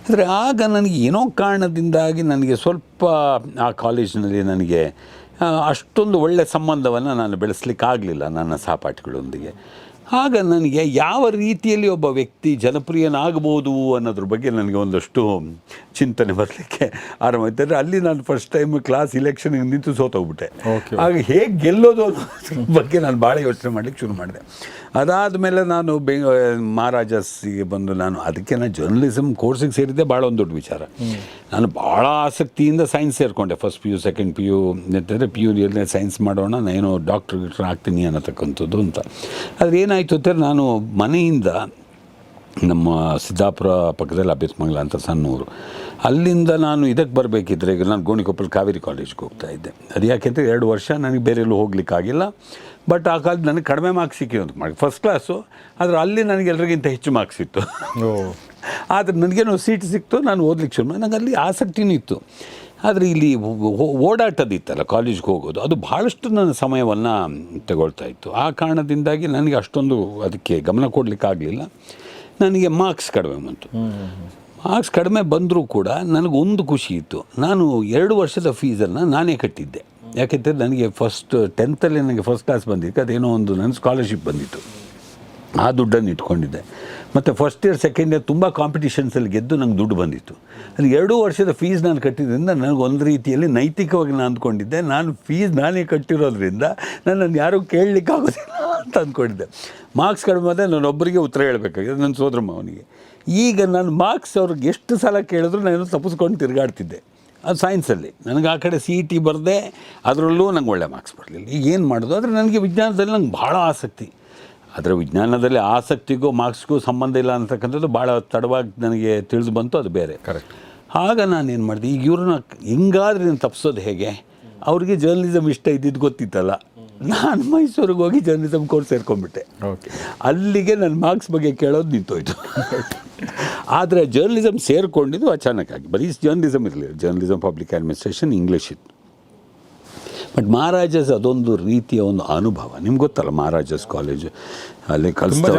ಆದರೆ ಆಗ ನನಗೆ ಏನೋ ಕಾರಣದಿಂದಾಗಿ ನನಗೆ ಸ್ವಲ್ಪ ಆ ಕಾಲೇಜಿನಲ್ಲಿ ನನಗೆ ಅಷ್ಟೊಂದು ಒಳ್ಳೆಯ ಸಂಬಂಧವನ್ನು ನಾನು ಬೆಳೆಸಲಿಕ್ಕಾಗಲಿಲ್ಲ ನನ್ನ ಸಹಪಾಠಿಗಳೊಂದಿಗೆ. ಆಗ ನನಗೆ ಯಾವ ರೀತಿಯಲ್ಲಿ ಒಬ್ಬ ವ್ಯಕ್ತಿ ಜನಪ್ರಿಯನಾಗಬಹುದು ಅನ್ನೋದ್ರ ಬಗ್ಗೆ ನನಗೆ ಒಂದಷ್ಟು ಚಿಂತನೆ ಬರಲಿಕ್ಕೆ ಆರಂಭ ಅಲ್ಲಿ ನಾನು ಫಸ್ಟ್ ಟೈಮ್ ಕ್ಲಾಸ್ ಇಲೆಕ್ಷನ್ಗೆ ನಿಂತು ಸೋತೋಗ್ಬಿಟ್ಟೆ. ಆಗ ಹೇಗೆ ಗೆಲ್ಲೋದು ಅನ್ನೋದ್ರ ಬಗ್ಗೆ ನಾನು ಭಾಳ ಯೋಚನೆ ಮಾಡಲಿಕ್ಕೆ ಶುರು ಮಾಡಿದೆ. ಅದಾದಮೇಲೆ ನಾನು ಬೆಂಗ ಮಹಾರಾಜಸ್ಸಿಗೆ ಬಂದು ನಾನು ಅದಕ್ಕೆ ನಾನು ಜರ್ನಲಿಸಮ್ ಕೋರ್ಸಿಗೆ ಸೇರಿದ್ದೆ ಭಾಳ ಒಂದು ದೊಡ್ಡ ವಿಚಾರ. ನಾನು ಭಾಳ ಆಸಕ್ತಿಯಿಂದ ಸೈನ್ಸ್ ಸೇರಿಕೊಂಡೆ. First P U second P U ಅಂತಂದರೆ ಪಿ ಯು ಯುನಲ್ಲಿ ಸೈನ್ಸ್ ಮಾಡೋಣ ನಾನು ಡಾಕ್ಟ್ರ್ ಗಿಟ್ರ್ ಆಗ್ತೀನಿ ಅನ್ನತಕ್ಕಂಥದ್ದು ಅಂತ. ಆದರೆ ಏನಾಯಿತು ಅಂದರೆ ನಾನು ಮನೆಯಿಂದ ನಮ್ಮ ಸಿದ್ದಾಪುರ ಪಕ್ಕದಲ್ಲಿ ಅಭ್ಯರ್ಥಮಂಗಲ ಅಂತ ಸಣ್ಣ ಊರು ಅಲ್ಲಿಂದ ನಾನು ಇದಕ್ಕೆ ಬರಬೇಕಿದ್ರೆ ಈಗ ನಾನು ಗೋಣಿಕೊಪ್ಪಲ್ ಕಾವೇರಿ ಕಾಲೇಜ್ಗೆ ಹೋಗ್ತಾ ಇದ್ದೆ. ಅದು ಯಾಕೆಂದರೆ ಎರಡು ವರ್ಷ ನನಗೆ ಬೇರೆ ಎಲ್ಲೂ ಹೋಗ್ಲಿಕ್ಕಾಗಿಲ್ಲ. ಬಟ್ ಆ ಕಾಲದ ನನಗೆ ಕಡಿಮೆ ಮಾರ್ಕ್ಸ್ ಮಾಡಿ ಫಸ್ಟ್ ಕ್ಲಾಸು ಆದರೆ ಅಲ್ಲಿ ನನಗೆ ಎಲ್ರಿಗಿಂತ ಹೆಚ್ಚು ಮಾರ್ಕ್ಸ್ ಇತ್ತು ಆದರೆ ನನಗೇನೋ ಸೀಟ್ ಸಿಕ್ತು ನಾನು ಓದ್ಲಿಕ್ಕೆ ಶುರು ಮಾಡಿ ನನಗೆ ಅಲ್ಲಿ ಆಸಕ್ತಿನೂ ಇತ್ತು. ಆದರೆ ಇಲ್ಲಿ ಓಡಾಟದಿತ್ತಲ್ಲ ಕಾಲೇಜ್ಗೆ ಹೋಗೋದು ಅದು ಭಾಳಷ್ಟು ನನ್ನ ಸಮಯವನ್ನು ತಗೊಳ್ತಾ ಇತ್ತು. ಆ ಕಾರಣದಿಂದಾಗಿ ನನಗೆ ಅಷ್ಟೊಂದು ಅದಕ್ಕೆ ಗಮನ ಕೊಡಲಿಕ್ಕಾಗಲಿಲ್ಲ ನನಗೆ ಮಾರ್ಕ್ಸ್ ಕಡಿಮೆ ಬಂತು. ಮಾರ್ಕ್ಸ್ ಕಡಿಮೆ ಬಂದರೂ ಕೂಡ ನನಗೊಂದು ಖುಷಿ ಇತ್ತು. ನಾನು ಎರಡು ವರ್ಷದ ಫೀಸನ್ನು ನಾನೇ ಕಟ್ಟಿದ್ದೆ. ಯಾಕೆಂದರೆ ನನಗೆ ಫಸ್ಟ್ ಟೆಂತಲ್ಲಿ ನನಗೆ ಫಸ್ಟ್ ಕ್ಲಾಸ್ ಬಂದಿತ್ತು, ಅದೇನೋ ಒಂದು ನನ್ನ ಸ್ಕಾಲರ್ಶಿಪ್ ಬಂದಿತ್ತು. ಆ ದುಡ್ಡನ್ನು ಇಟ್ಕೊಂಡಿದ್ದೆ. ಮತ್ತು ಫಸ್ಟ್ ಇಯರ್ ಸೆಕೆಂಡ್ ಇಯರ್ ತುಂಬ ಕಾಂಪಿಟಿಷನ್ಸಲ್ಲಿ ಗೆದ್ದು ನಂಗೆ ದುಡ್ಡು ಬಂದಿತ್ತು. ಅದು ಎರಡೂ ವರ್ಷದ ಫೀಸ್ ನಾನು ಕಟ್ಟಿದ್ದರಿಂದ ನನಗೆ ಒಂದು ರೀತಿಯಲ್ಲಿ ನೈತಿಕವಾಗಿ ನಾನು ಅಂದ್ಕೊಂಡಿದ್ದೆ. ನಾನು ಫೀಸ್ ನಾನೇ ಕಟ್ಟಿರೋದ್ರಿಂದ ನನ್ನನ್ನು ಯಾರೂ ಕೇಳಲಿಕ್ಕಾಗೋದಿಲ್ಲ ಅಂತ ಅಂದ್ಕೊಂಡಿದ್ದೆ. ಮಾರ್ಕ್ಸ್ ಕಡಿಮೆ ಆದರೆ ನಾನು ಒಬ್ಬರಿಗೆ ಉತ್ತರ ಹೇಳಬೇಕಾಗಿದೆ. ನನ್ನ ಸೋದ್ರಮ್ಮ ಅವನಿಗೆ. ಈಗ ನಾನು ಮಾರ್ಕ್ಸ್ ಅವ್ರಿಗೆ ಎಷ್ಟು ಸಲ ಕೇಳಿದ್ರು ನಾನು ತಪ್ಪಿಸ್ಕೊಂಡು ತಿರುಗಾಡ್ತಿದ್ದೆ. ಅದು ಸೈನ್ಸಲ್ಲಿ ನನಗೆ ಆ ಕಡೆ ಸಿ ಇ ಟಿ ಬರದೆ ಅದರಲ್ಲೂ ನಂಗೆ ಒಳ್ಳೆ ಮಾರ್ಕ್ಸ್ ಬರಲಿಲ್ಲ. ಈಗ ಏನು ಮಾಡೋದು? ಆದರೆ ನನಗೆ ವಿಜ್ಞಾನದಲ್ಲಿ ನಂಗೆ ಭಾಳ ಆಸಕ್ತಿ. ಆದರೆ ವಿಜ್ಞಾನದಲ್ಲಿ ಆಸಕ್ತಿಗೂ ಮಾರ್ಕ್ಸ್ಗೂ ಸಂಬಂಧ ಇಲ್ಲ ಅಂತಕ್ಕಂಥದ್ದು ಭಾಳ ತಡವಾಗಿ ನನಗೆ ತಿಳಿದು ಬಂತು ಅದು ಬೇರೆ. ಕರೆಕ್ಟ್ ಆಗ ನಾನು ಏನು ಮಾಡಿದೆ? ಈಗ ಇವ್ರನ್ನ ಹಿಂಗಾದ್ರೆ ನಾನು ತಪ್ಪಿಸೋದು ಹೇಗೆ? ಅವ್ರಿಗೆ ಜರ್ನಲಿಸಮ್ ಇಷ್ಟ ಇದ್ದಿದ್ದು ಗೊತ್ತಿತ್ತಲ್ಲ. ನಾನು ಮೈಸೂರಿಗೆ ಹೋಗಿ ಜರ್ನಲಿಸಮ್ ಕೋರ್ಸ್ ಸೇರ್ಕೊಂಡ್ಬಿಟ್ಟೆ. ಓಕೆ ಅಲ್ಲಿಗೆ ನನ್ನ ಮಾರ್ಕ್ಸ್ ಬಗ್ಗೆ ಕೇಳೋದು ನಿಂತೋಯ್ತು. [LAUGHS] ಆದರೆ ಜರ್ನಲಿಸಮ್ ಸೇರಿಕೊಂಡಿದ್ದು ಅಚಾನಕ್ಕಾಗಿ. ಬರೀ ಜರ್ನಲಿಸಮ್ ಇರಲಿಲ್ಲ. ಜರ್ನಲಿಸಮ್ ಪಬ್ಲಿಕ್ ಅಡ್ಮಿನಿಸ್ಟ್ರೇಷನ್ ಇಂಗ್ಲೀಷ್ ಇತ್ತು. ಬಟ್ ಮಹಾರಾಜಸ್ ಅದೊಂದು ರೀತಿಯ ಒಂದು ಅನುಭವ. ನಿಮ್ಗೆ ಗೊತ್ತಲ್ಲ ಮಹಾರಾಜಸ್ ಕಾಲೇಜು ಅಲ್ಲಿ ಕಲಿಸ್ತಾರೆ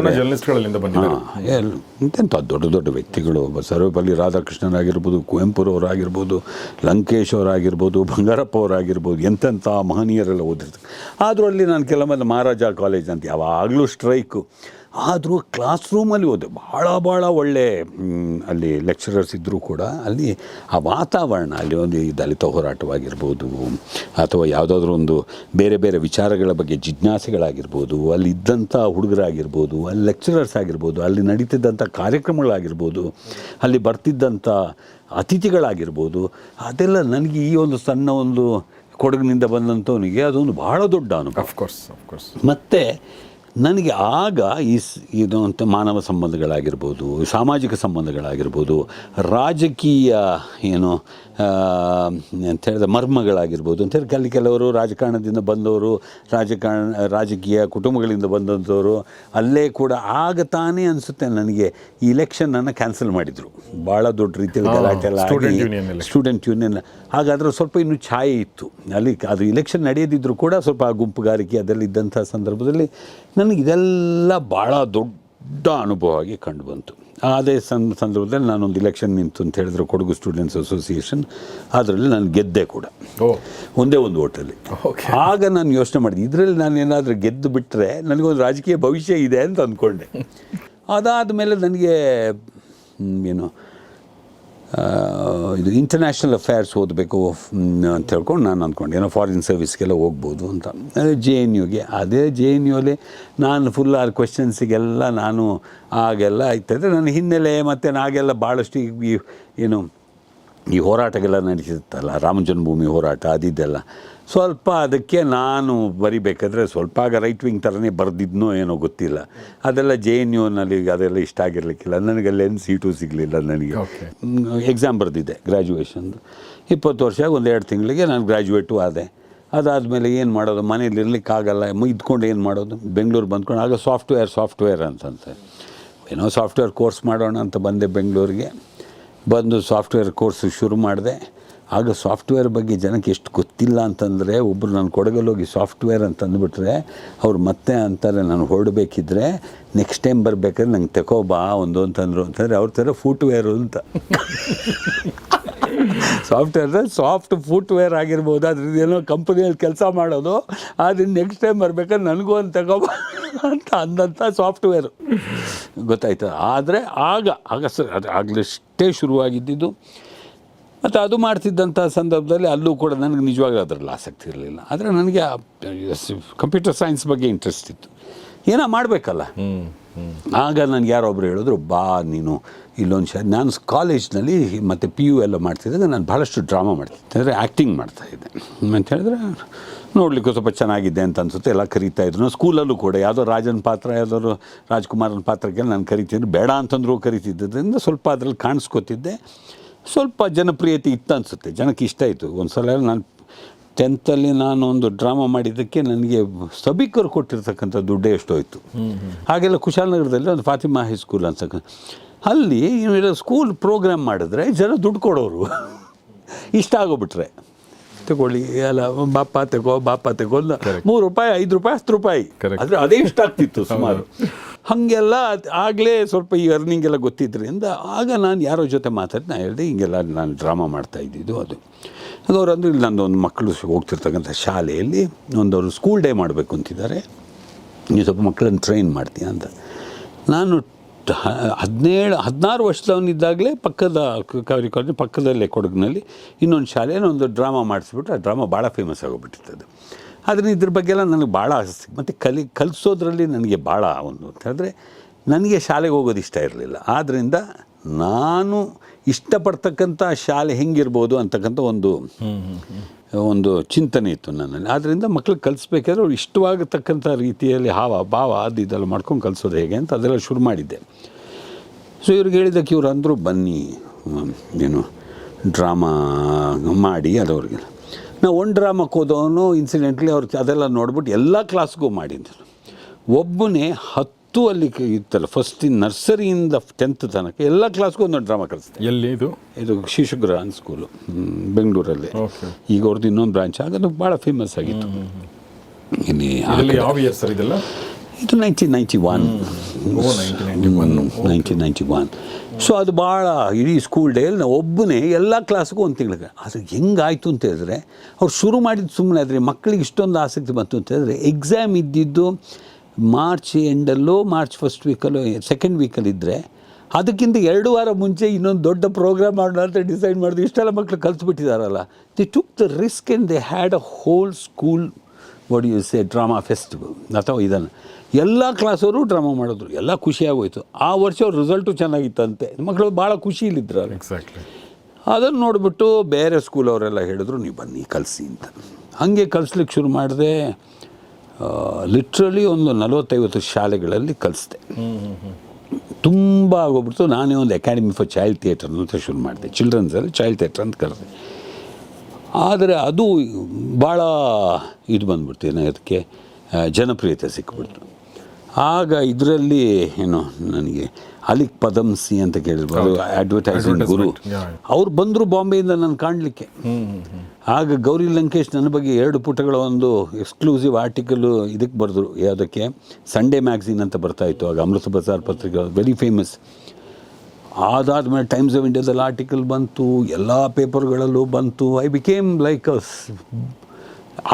ಇಂತೆಂಥ ದೊಡ್ಡ ದೊಡ್ಡ ವ್ಯಕ್ತಿಗಳು ಒಬ್ಬ ಸರ್ವಪಲ್ಲಿ ರಾಧಾಕೃಷ್ಣರಾಗಿರ್ಬೋದು ಕುವೆಂಪುರವರಾಗಿರ್ಬೋದು ಲಂಕೇಶ್ ಅವರಾಗಿರ್ಬೋದು ಬಂಗಾರಪ್ಪ ಅವರಾಗಿರ್ಬೋದು ಎಂತೆಂಥ ಮಹನೀಯರೆಲ್ಲ ಓದಿರ್ತಾರೆ. ಆದರೂ ಅಲ್ಲಿ ನಾನು ಕೆಲವೊಂದು ಮಹಾರಾಜ ಕಾಲೇಜ್ ಅಂತ ಯಾವಾಗಲೂ ಸ್ಟ್ರೈಕು ಆದರೂ ಕ್ಲಾಸ್ ರೂಮಲ್ಲಿ ಓದೆ ಭಾಳ ಭಾಳ ಒಳ್ಳೆ ಅಲ್ಲಿ ಲೆಕ್ಚರರ್ಸ್ ಇದ್ದರೂ ಕೂಡ ಅಲ್ಲಿ ಆ ವಾತಾವರಣ ಅಲ್ಲಿ ಒಂದು ಈ ದಲಿತ ಹೋರಾಟವಾಗಿರ್ಬೋದು ಅಥವಾ ಯಾವುದಾದ್ರೂ ಒಂದು ಬೇರೆ ಬೇರೆ ವಿಚಾರಗಳ ಬಗ್ಗೆ ಜಿಜ್ಞಾಸೆಗಳಾಗಿರ್ಬೋದು ಅಲ್ಲಿ ಇದ್ದಂಥ ಹುಡುಗರಾಗಿರ್ಬೋದು ಅಲ್ಲಿ ಲೆಕ್ಚರರ್ಸ್ ಆಗಿರ್ಬೋದು ಅಲ್ಲಿ ನಡೀತಿದ್ದಂಥ ಕಾರ್ಯಕ್ರಮಗಳಾಗಿರ್ಬೋದು ಅಲ್ಲಿ ಬರ್ತಿದ್ದಂಥ ಅತಿಥಿಗಳಾಗಿರ್ಬೋದು ಅದೆಲ್ಲ ನನಗೆ ಈ ಒಂದು ಸಣ್ಣ ಒಂದು ಕೊಡಗಿನಿಂದ ಬಂದಂಥವನಿಗೆ ಅದೊಂದು ಭಾಳ ದೊಡ್ಡ ಅನುಭವ. ಅಫ್ಕೋರ್ಸ್ ಅಫ್ಕೋರ್ಸ್ ಮತ್ತು ನನಗೆ ಆಗ ಈ ಇದು ಅಂತ ಮಾನವ ಸಂಬಂಧಗಳಾಗಿರ್ಬೋದು ಸಾಮಾಜಿಕ ಸಂಬಂಧಗಳಾಗಿರ್ಬೋದು ರಾಜಕೀಯ ಏನು ಅಂತ ಹೇಳಿದ ಮರ್ಮಗಳಾಗಿರ್ಬೋದು. ಅಂತ ಹೇಳಿ ಅಲ್ಲಿ ಕೆಲವರು ರಾಜಕಾರಣದಿಂದ ಬಂದವರು ರಾಜಕಾರಣ ರಾಜಕೀಯ ಕುಟುಂಬಗಳಿಂದ ಬಂದಂಥವರು ಅಲ್ಲೇ ಕೂಡ ಆಗ ತಾನೇ ಅನಿಸುತ್ತೆ ನನಗೆ ಈ ಇಲೆಕ್ಷನನ್ನು ಕ್ಯಾನ್ಸಲ್ ಮಾಡಿದರು. ಭಾಳ ದೊಡ್ಡ ರೀತಿಯಲ್ಲಿ ಗಲಾಟೆ ಎಲ್ಲ. ಸ್ಟೂಡೆಂಟ್ ಯೂನಿಯನ್ ಹಾಗಾದರೆ ಸ್ವಲ್ಪ ಇನ್ನೂ ಛಾಯೆ ಇತ್ತು. ಅಲ್ಲಿ ಅದು ಇಲೆಕ್ಷನ್ ನಡೆಯದಿದ್ದರೂ ಕೂಡ ಸ್ವಲ್ಪ ಆ ಗುಂಪುಗಾರಿಕೆ ಅದರಲ್ಲಿ ಇದ್ದಂಥ ಸಂದರ್ಭದಲ್ಲಿ ನನಗೆ ಇದೆಲ್ಲ ಭಾಳ ದೊಡ್ಡ ಅನುಭವವಾಗಿ ಕಂಡುಬಂತು ಕಂಡು ಬಂತು. ಅದೇ ಸಂದ ಸಂದರ್ಭದಲ್ಲಿ ನಾನೊಂದು ಇಲೆಕ್ಷನ್ ನಿಂತು ಅಂತ ಹೇಳಿದ್ರು ಕೊಡಗು ಸ್ಟೂಡೆಂಟ್ಸ್ ಅಸೋಸಿಯೇಷನ್ ಅದರಲ್ಲಿ ನಾನು ಗೆದ್ದೆ ಕೂಡ. ಓ. ಒಂದೇ ಒಂದು ಓಟಲ್ಲಿ. ಆಗ ನಾನು ಯೋಚನೆ ಮಾಡಿದೆ ಇದರಲ್ಲಿ ನಾನು ಏನಾದರೂ ಗೆದ್ದು ಬಿಟ್ಟರೆ ನನಗೊಂದು ರಾಜಕೀಯ ಭವಿಷ್ಯ ಇದೆ ಅಂತ ಅಂದ್ಕೊಂಡೆ. [LAUGHS] ಅದಾದ ಮೇಲೆ ನನಗೆ ಏನು ಇದು ಇಂಟರ್ನ್ಯಾಷನಲ್ ಅಫೇರ್ಸ್ ಓದಬೇಕು ಅಂತ ಹೇಳ್ಕೊಂಡು ನಾನು ಅಂದ್ಕೊಂಡೆ ಏನೋ ಫಾರಿನ್ ಸರ್ವಿಸ್ಗೆಲ್ಲ ಹೋಗ್ಬೋದು ಅಂತ. ಜೆ ಎನ್ ಯುಗೆ ಅದೇ ಜೆ ಎನ್ ಯುಲಿ ನಾನು ಫುಲ್ ಆ ಕ್ವೆಶನ್ಸಿಗೆಲ್ಲ ನಾನು ಆಗೆಲ್ಲ ಆಯ್ತಂದರೆ ನನ್ನ ಹಿನ್ನೆಲೆ ಮತ್ತು ನಾಗೆಲ್ಲ ಭಾಳಷ್ಟು ಏನು ಈ ಹೋರಾಟಗೆಲ್ಲ ನಡೆಸಿರುತ್ತಲ್ಲ ರಾಮ ಜನ್ಮಭೂಮಿ ಹೋರಾಟ ಅದಿದ್ದೆಲ್ಲ ಸ್ವಲ್ಪ ಅದಕ್ಕೆ ನಾನು ಬರಿಬೇಕಾದ್ರೆ ಸ್ವಲ್ಪ ಆಗ ರೈಟ್ ವಿಂಗ್ ಥರನೇ ಬರೆದಿದ್ನೋ ಏನೋ ಗೊತ್ತಿಲ್ಲ. ಅದೆಲ್ಲ ಜೆ ಎನ್ ಯುನಲ್ಲಿ ಅದೆಲ್ಲ ಇಷ್ಟ ಆಗಿರಲಿಕ್ಕಿಲ್ಲ. ನನಗೆ ಅಲ್ಲೇನು ಸೀಟು ಸಿಗಲಿಲ್ಲ ನನಗೆ. ಎಕ್ಸಾಮ್ ಬರೆದಿದ್ದೆ ಗ್ರ್ಯಾಜುಯೇಷನ್ದು ಇಪ್ಪತ್ತು ವರ್ಷ ಒಂದು ಎರಡು ತಿಂಗಳಿಗೆ ನಾನು ಗ್ರ್ಯಾಜುಯೇಟು ಆದೆ. ಅದಾದಮೇಲೆ ಏನು ಮಾಡೋದು? ಮನೇಲಿ ಇರಲಿಕ್ಕಾಗಲ್ಲ ಇದ್ಕೊಂಡು ಏನು ಮಾಡೋದು? ಬೆಂಗಳೂರು ಬಂದ್ಕೊಂಡು ಆಗ ಸಾಫ್ಟ್ವೇರ್ ಸಾಫ್ಟ್ವೇರ್ ಅಂತಂತೆ. ಏನೋ ಸಾಫ್ಟ್ವೇರ್ ಕೋರ್ಸ್ ಮಾಡೋಣ ಅಂತ ಬಂದೆ ಬೆಂಗಳೂರಿಗೆ. ಬಂದು ಸಾಫ್ಟ್ವೇರ್ ಕೋರ್ಸ್ ಶುರು ಮಾಡಿದೆ. ಆಗ ಸಾಫ್ಟ್ವೇರ್ ಬಗ್ಗೆ ಜನಕ್ಕೆ ಎಷ್ಟು ಗೊತ್ತಿಲ್ಲ ಅಂತಂದರೆ ಒಬ್ಬರು ನಾನು ಕೊಡಗಲ್ಲೋಗಿ ಸಾಫ್ಟ್ವೇರ್ ಅಂತ ಅಂದ್ಬಿಟ್ರೆ, ಅವ್ರು ಮತ್ತೆ ಅಂತಾರೆ, ನಾನು ಹೊರಡಬೇಕಿದ್ರೆ ನೆಕ್ಸ್ಟ್ ಟೈಮ್ ಬರಬೇಕಾದ್ರೆ ನಂಗೆ ತಗೋಬಾ ಒಂದು ಅಂತಂದರು ಅಂತಂದರೆ, ಅವ್ರ ಥರ ಫುಟ್ವೇರು ಅಂತ. ಸಾಫ್ಟ್ವೇರ್ ಸಾಫ್ಟ್ ಫುಟ್ವೇರ್ ಆಗಿರ್ಬೋದು, ಅದ್ರದ್ದು ಏನೋ ಕಂಪ್ನಿಯಲ್ಲಿ ಕೆಲಸ ಮಾಡೋದು, ಆದ್ರೆ ನೆಕ್ಸ್ಟ್ ಟೈಮ್ ಬರ್ಬೇಕಾದ್ರೆ ನನಗೂ ಒಂದು ತಗೋಬ ಅಂತ ಅಂದಂಥ ಸಾಫ್ಟ್ವೇರು ಗೊತ್ತಾಯ್ತು. ಆದರೆ ಆಗ ಆಗ ಸರ್ ಅದು ಆಗಲಷ್ಟೇ ಶುರುವಾಗಿದ್ದಿದ್ದು. ಮತ್ತು ಅದು ಮಾಡ್ತಿದ್ದಂಥ ಸಂದರ್ಭದಲ್ಲಿ ಅಲ್ಲೂ ಕೂಡ ನನಗೆ ನಿಜವಾಗ್ಲೂ ಅದರಲ್ಲಿ ಆಸಕ್ತಿ ಇರಲಿಲ್ಲ. ಆದರೆ ನನಗೆ ಕಂಪ್ಯೂಟರ್ ಸೈನ್ಸ್ ಬಗ್ಗೆ ಇಂಟ್ರೆಸ್ಟ್ ಇತ್ತು. ಏನೋ ಮಾಡಬೇಕಲ್ಲ. ಆಗ ನನಗೆ ಯಾರೊಬ್ಬರು ಹೇಳಿದ್ರು, ಬಾ, ನೀನು ಇಲ್ಲೊಂದು ಶ ನಾನು ಕಾಲೇಜ್ನಲ್ಲಿ ಮತ್ತು ಪಿ ಯು ಎಲ್ಲ ಮಾಡ್ತಿದ್ದಾಗ ನಾನು ಭಾಳಷ್ಟು ಡ್ರಾಮಾ ಮಾಡ್ತಿದ್ದೆ. ಅಂದರೆ ಆ್ಯಕ್ಟಿಂಗ್ ಮಾಡ್ತಾಯಿದ್ದೆ ಅಂತ ಹೇಳಿದ್ರೆ ನೋಡಲಿಕ್ಕೆ ಸ್ವಲ್ಪ ಚೆನ್ನಾಗಿದೆ ಅಂತ ಅನಿಸುತ್ತೆ, ಎಲ್ಲ ಕರೀತಾ ಇದ್ರು. ಸ್ಕೂಲಲ್ಲೂ ಕೂಡ, ಯಾವುದೋ ರಾಜನ ಪಾತ್ರ, ಯಾವುದಾದ್ರು ರಾಜ್ಕುಮಾರನ ಪಾತ್ರಕ್ಕೆ ನಾನು ಕರಿತಿದ್ರು. ಬೇಡ ಅಂತಂದ್ರೂ ಕರಿತಿದ್ದರಿಂದ ಸ್ವಲ್ಪ ಅದರಲ್ಲಿ ಕಾಣಿಸ್ಕೊತಿದ್ದೆ. ಸ್ವಲ್ಪ ಜನಪ್ರಿಯತೆ ಇತ್ತು ಅನಿಸುತ್ತೆ, ಜನಕ್ಕೆ ಇಷ್ಟ ಆಯಿತು. ಒಂದು ಸಲ ನಾನು ಟೆಂತಲ್ಲಿ ನಾನು ಒಂದು ಡ್ರಾಮಾ ಮಾಡಿದ್ದಕ್ಕೆ ನನಗೆ ಸಭಿಕರು ಕೊಟ್ಟಿರ್ತಕ್ಕಂಥ ದುಡ್ಡೇ ಎಷ್ಟೋಯ್ತು. ಹಾಗೆಲ್ಲ ಕುಶಾಲನಗರದಲ್ಲಿ ಒಂದು ಫಾತಿಮಾ ಹೈಸ್ಕೂಲ್ ಅನ್ಸಕ್ಕ ಅಲ್ಲಿ ಸ್ಕೂಲ್ ಪ್ರೋಗ್ರಾಮ್ ಮಾಡಿದ್ರೆ ಜನ ದುಡ್ಡು ಕೊಡೋರು. [LAUGHS] ಇಷ್ಟ ಆಗೋಗ್ಬಿಟ್ರೆ ತಗೊಳ್ಳಿ. ಎಲ್ಲ ಬಾಪ ತಗೋ ಬಾಪ ತಗೋ ಮೂರು ರೂಪಾಯಿ ಐದು ರೂಪಾಯಿ ಹತ್ತು ರೂಪಾಯಿ. ಆದರೆ ಅದೇ ಇಷ್ಟ ಆಗ್ತಿತ್ತು ಸುಮಾರು. ಹಾಗೆಲ್ಲ ಆಗಲೇ ಸ್ವಲ್ಪ ಈ ಅರ್ನಿಂಗ್ ಎಲ್ಲ ಗೊತ್ತಿದ್ದರಿಂದ ಆಗ ನಾನು ಯಾರೋ ಜೊತೆ ಮಾತಾಡಿ ನಾನು ಹೇಳಿದೆ ಹಿಂಗೆಲ್ಲ ನಾನು ಡ್ರಾಮಾ ಮಾಡ್ತಾ ಇದ್ದಿದ್ದು ಅದು. ಅದು ಅವರು ಅಂದ್ರೆ ಇಲ್ಲಿ ನಂದು ಒಂದು ಮಕ್ಕಳು ಹೋಗ್ತಿರ್ತಕ್ಕಂಥ ಶಾಲೆಯಲ್ಲಿ ಒಂದು ಅವರು ಸ್ಕೂಲ್ ಡೇ ಮಾಡಬೇಕು ಅಂತಿದ್ದಾರೆ. ನೀವು ಸ್ವಲ್ಪ ಮಕ್ಕಳನ್ನು ಟ್ರೈನ್ ಮಾಡ್ತೀನಿ ಅಂತ. ನಾನು ಹದಿನೇಳು, ಹದಿನಾರು ವರ್ಷದವನಿದ್ದಾಗಲೇ ಪಕ್ಕದ ಕವರಿ ಕಾಲೇಜ್ ಪಕ್ಕದಲ್ಲೇ ಕೊಡಗಿನಲ್ಲಿ ಇನ್ನೊಂದು ಶಾಲೆಯನ್ನು ಒಂದು ಡ್ರಾಮಾ ಮಾಡಿಸ್ಬಿಟ್ಟು ಆ ಡ್ರಾಮಾ ಭಾಳ ಫೇಮಸ್ ಆಗೋಗ್ಬಿಟ್ಟಿತ್ತು ಅದು. ಆದರೆ ಇದ್ರ ಬಗ್ಗೆ ನನಗೆ ಭಾಳ ಆಸಕ್ತಿ ಮತ್ತು ಕಲಿ, ಕಲಿಸೋದ್ರಲ್ಲಿ ನನಗೆ ಭಾಳ ಒಂದು ಅಂತ ಹೇಳಿದ್ರೆ ನನಗೆ ಶಾಲೆಗೆ ಹೋಗೋದು ಇಷ್ಟ ಇರಲಿಲ್ಲ. ಆದ್ದರಿಂದ ನಾನು ಇಷ್ಟಪಡ್ತಕ್ಕಂಥ ಶಾಲೆ ಹೆಂಗಿರ್ಬೋದು ಅಂತಕ್ಕಂಥ ಒಂದು ಒಂದು ಚಿಂತನೆ ಇತ್ತು ನನ್ನಲ್ಲಿ. ಆದ್ದರಿಂದ ಮಕ್ಳಿಗೆ ಕಲಿಸ್ಬೇಕಾದ್ರೆ ಅವ್ರು ಇಷ್ಟವಾಗತಕ್ಕಂಥ ರೀತಿಯಲ್ಲಿ ಹಾವ, ಭಾವ, ಅದು ಇದೆಲ್ಲ ಮಾಡ್ಕೊಂಡು ಕಲಿಸೋದು ಹೇಗೆ ಅಂತ ಅದೆಲ್ಲ ಶುರು ಮಾಡಿದ್ದೆ. ಸೊ ಇವ್ರಿಗೆ ಹೇಳಿದ್ದಕ್ಕೆ ಇವ್ರು ಅಂದರು, ಬನ್ನಿ ಏನು ಡ್ರಾಮಾ ಮಾಡಿ ಅದವ್ರಿಗೆ ನಾವು ಒಂದು ಡ್ರಾಮಕ್ಕೆ ಹೋದವನು ಇನ್ಸಿಡೆಂಟ್ಲಿ ಅವ್ರು ಅದೆಲ್ಲ ನೋಡ್ಬಿಟ್ಟು ಎಲ್ಲ ಕ್ಲಾಸ್ಗೂ ಮಾಡಿದ್ರು ಒಬ್ಬನೇ ಹತ್ತು ಅಲ್ಲಿ ಕ- ಇತ್ತಲ್ಲ ಫಸ್ಟ್ ನರ್ಸರಿಯಿಂದ ಟೆಂತ್ ತನಕ ಎಲ್ಲ ಕ್ಲಾಸ್ಗೂ ಒಂದೊಂದು ಡ್ರಾಮಾ ಕಲಿಸ್ದೆ ಎಲ್ಲಿ ಇದು? ಇದು ಶಿಶುಗ್ರಹನ್ ಸ್ಕೂಲು ಬೆಂಗಳೂರಲ್ಲಿ. ಈಗ ಅವ್ರದ್ದು ಇನ್ನೊಂದು ಬ್ರಾಂಚ್ ಆಗೋದು ಭಾಳ ಫೇಮಸ್ ಆಗಿತ್ತು. ಯಾವ ಇಯರ್ ಸರ್ ಇದೆಲ್ಲ? ಇದು nineteen ninety one nineteen ninety one so ಅದು ಭಾಳ ಇಡೀ ಸ್ಕೂಲ್ ಡೇಲಿ ನಾವು ಒಬ್ಬನೇ ಎಲ್ಲ ಕ್ಲಾಸ್ಗೂ ಒಂದು ತಿಂಗಳಿಗೆ. ಅದು ಹೆಂಗಾಯ್ತು ಅಂತ ಹೇಳಿದ್ರೆ ಅವ್ರು ಶುರು ಮಾಡಿದ್ದು ಸುಮ್ಮನೆ ಆದರೆ ಮಕ್ಕಳಿಗೆ ಇಷ್ಟೊಂದು ಆಸಕ್ತಿ ಬಂತು ಅಂತ ಹೇಳಿದ್ರೆ ಎಕ್ಸಾಮ್ ಇದ್ದಿದ್ದು ಮಾರ್ಚ್ ಎಂಡಲ್ಲೋ ಮಾರ್ಚ್ ಫಸ್ಟ್ ವೀಕಲ್ಲೋ ಸೆಕೆಂಡ್ ವೀಕಲ್ಲಿ ಇದ್ದರೆ ಅದಕ್ಕಿಂತ ಎರಡು ವಾರ ಮುಂಚೆ ಇನ್ನೊಂದು ದೊಡ್ಡ ಪ್ರೋಗ್ರಾಮ್ ಮಾಡೋಣ ಅಂತ ಡಿಸೈಡ್ ಮಾಡಿದ್ರು ಇಷ್ಟೆಲ್ಲ ಮಕ್ಕಳು ಕಲ್ತ್ಬಿಟ್ಟಿದಾರಲ್ಲ they took the risk and they had a whole school what you say drama festival ಅಥವಾ ಇದನ್ನು. ಎಲ್ಲ ಕ್ಲಾಸವರು ಡ್ರಾಮಾ ಮಾಡಿದ್ರು. ಎಲ್ಲ ಖುಷಿಯಾಗೋಯ್ತು ಆ ವರ್ಷ ಅವ್ರ ರಿಸಲ್ಟು ಚೆನ್ನಾಗಿತ್ತಂತೆ. ಮಕ್ಕಳು ಭಾಳ ಖುಷಿಲಿದ್ರು ಅವ್ರು ಎಕ್ಸಾಕ್ಟ್ಲಿ ಅದನ್ನು ನೋಡಿಬಿಟ್ಟು ಬೇರೆ ಸ್ಕೂಲ್ ಅವರೆಲ್ಲ ಹೇಳಿದ್ರು ನೀವು ಬನ್ನಿ ಕಲಿಸಿ ಅಂತ. ಹಾಗೆ ಕಲಿಸ್ಲಿಕ್ಕೆ ಶುರು ಮಾಡಿದೆ. ಲಿಟ್ರಲಿ ಒಂದು ನಲವತ್ತೈವತ್ತು ಶಾಲೆಗಳಲ್ಲಿ ಕಲಿಸ್ದೆ. ತುಂಬ ಆಗೋಗ್ಬಿಡ್ತು. ನಾನೇ ಒಂದು ಅಕಾಡೆಮಿ ಫಾರ್ ಚೈಲ್ಡ್ ಥಿಯೇಟರ್ ಅಂತ ಶುರು ಮಾಡಿದೆ. ಚಿಲ್ಡ್ರನ್ಸಲ್ಲಿ ಚೈಲ್ಡ್ ಥಿಯೇಟರ್ ಅಂತ ಕರೆದೆ. ಆದರೆ ಅದು ಭಾಳ ಇದು ಬಂದ್ಬಿಡ್ತು. ಏನೋ ಅದಕ್ಕೆ ಜನಪ್ರಿಯತೆ ಸಿಕ್ಬಿಡ್ತು. ಆಗ ಇದರಲ್ಲಿ ಏನು ನನಗೆ ಅಲಿಕ್ ಪದಮ್ಸಿ ಅಂತ ಕೇಳಿರ್ಬೋದು ಅಡ್ವರ್ಟೈಸಿಂಗ್ ಗುರು. ಅವ್ರು ಬಂದರು ಬಾಂಬೆಯಿಂದ ನಾನು ಕಾಣಲಿಕ್ಕೆ. ಆಗ ಗೌರಿ ಲಂಕೇಶ್ ನನ್ನ ಬಗ್ಗೆ ಎರಡು ಪುಟಗಳ ಒಂದು ಎಕ್ಸ್ಕ್ಲೂಸಿವ್ ಆರ್ಟಿಕಲು ಇದಕ್ಕೆ ಬರೆದ್ರು. ಯಾವುದಕ್ಕೆ? ಸಂಡೇ ಮ್ಯಾಗ್ಝಿನ್ ಅಂತ ಬರ್ತಾಯಿತ್ತು ಆಗ ಅಮೃತ ಬಜಾರ್ ಪತ್ರಿಕೆ ವೆರಿ ಫೇಮಸ್ ಅದಾದಮೇಲೆ ಟೈಮ್ಸ್ ಆಫ್ ಇಂಡಿಯಾದಲ್ಲಿ ಆರ್ಟಿಕಲ್ ಬಂತು. ಎಲ್ಲ ಪೇಪರ್ಗಳಲ್ಲೂ ಬಂತು. ಐ ಬಿಕೇಮ್ ಲೈಕ್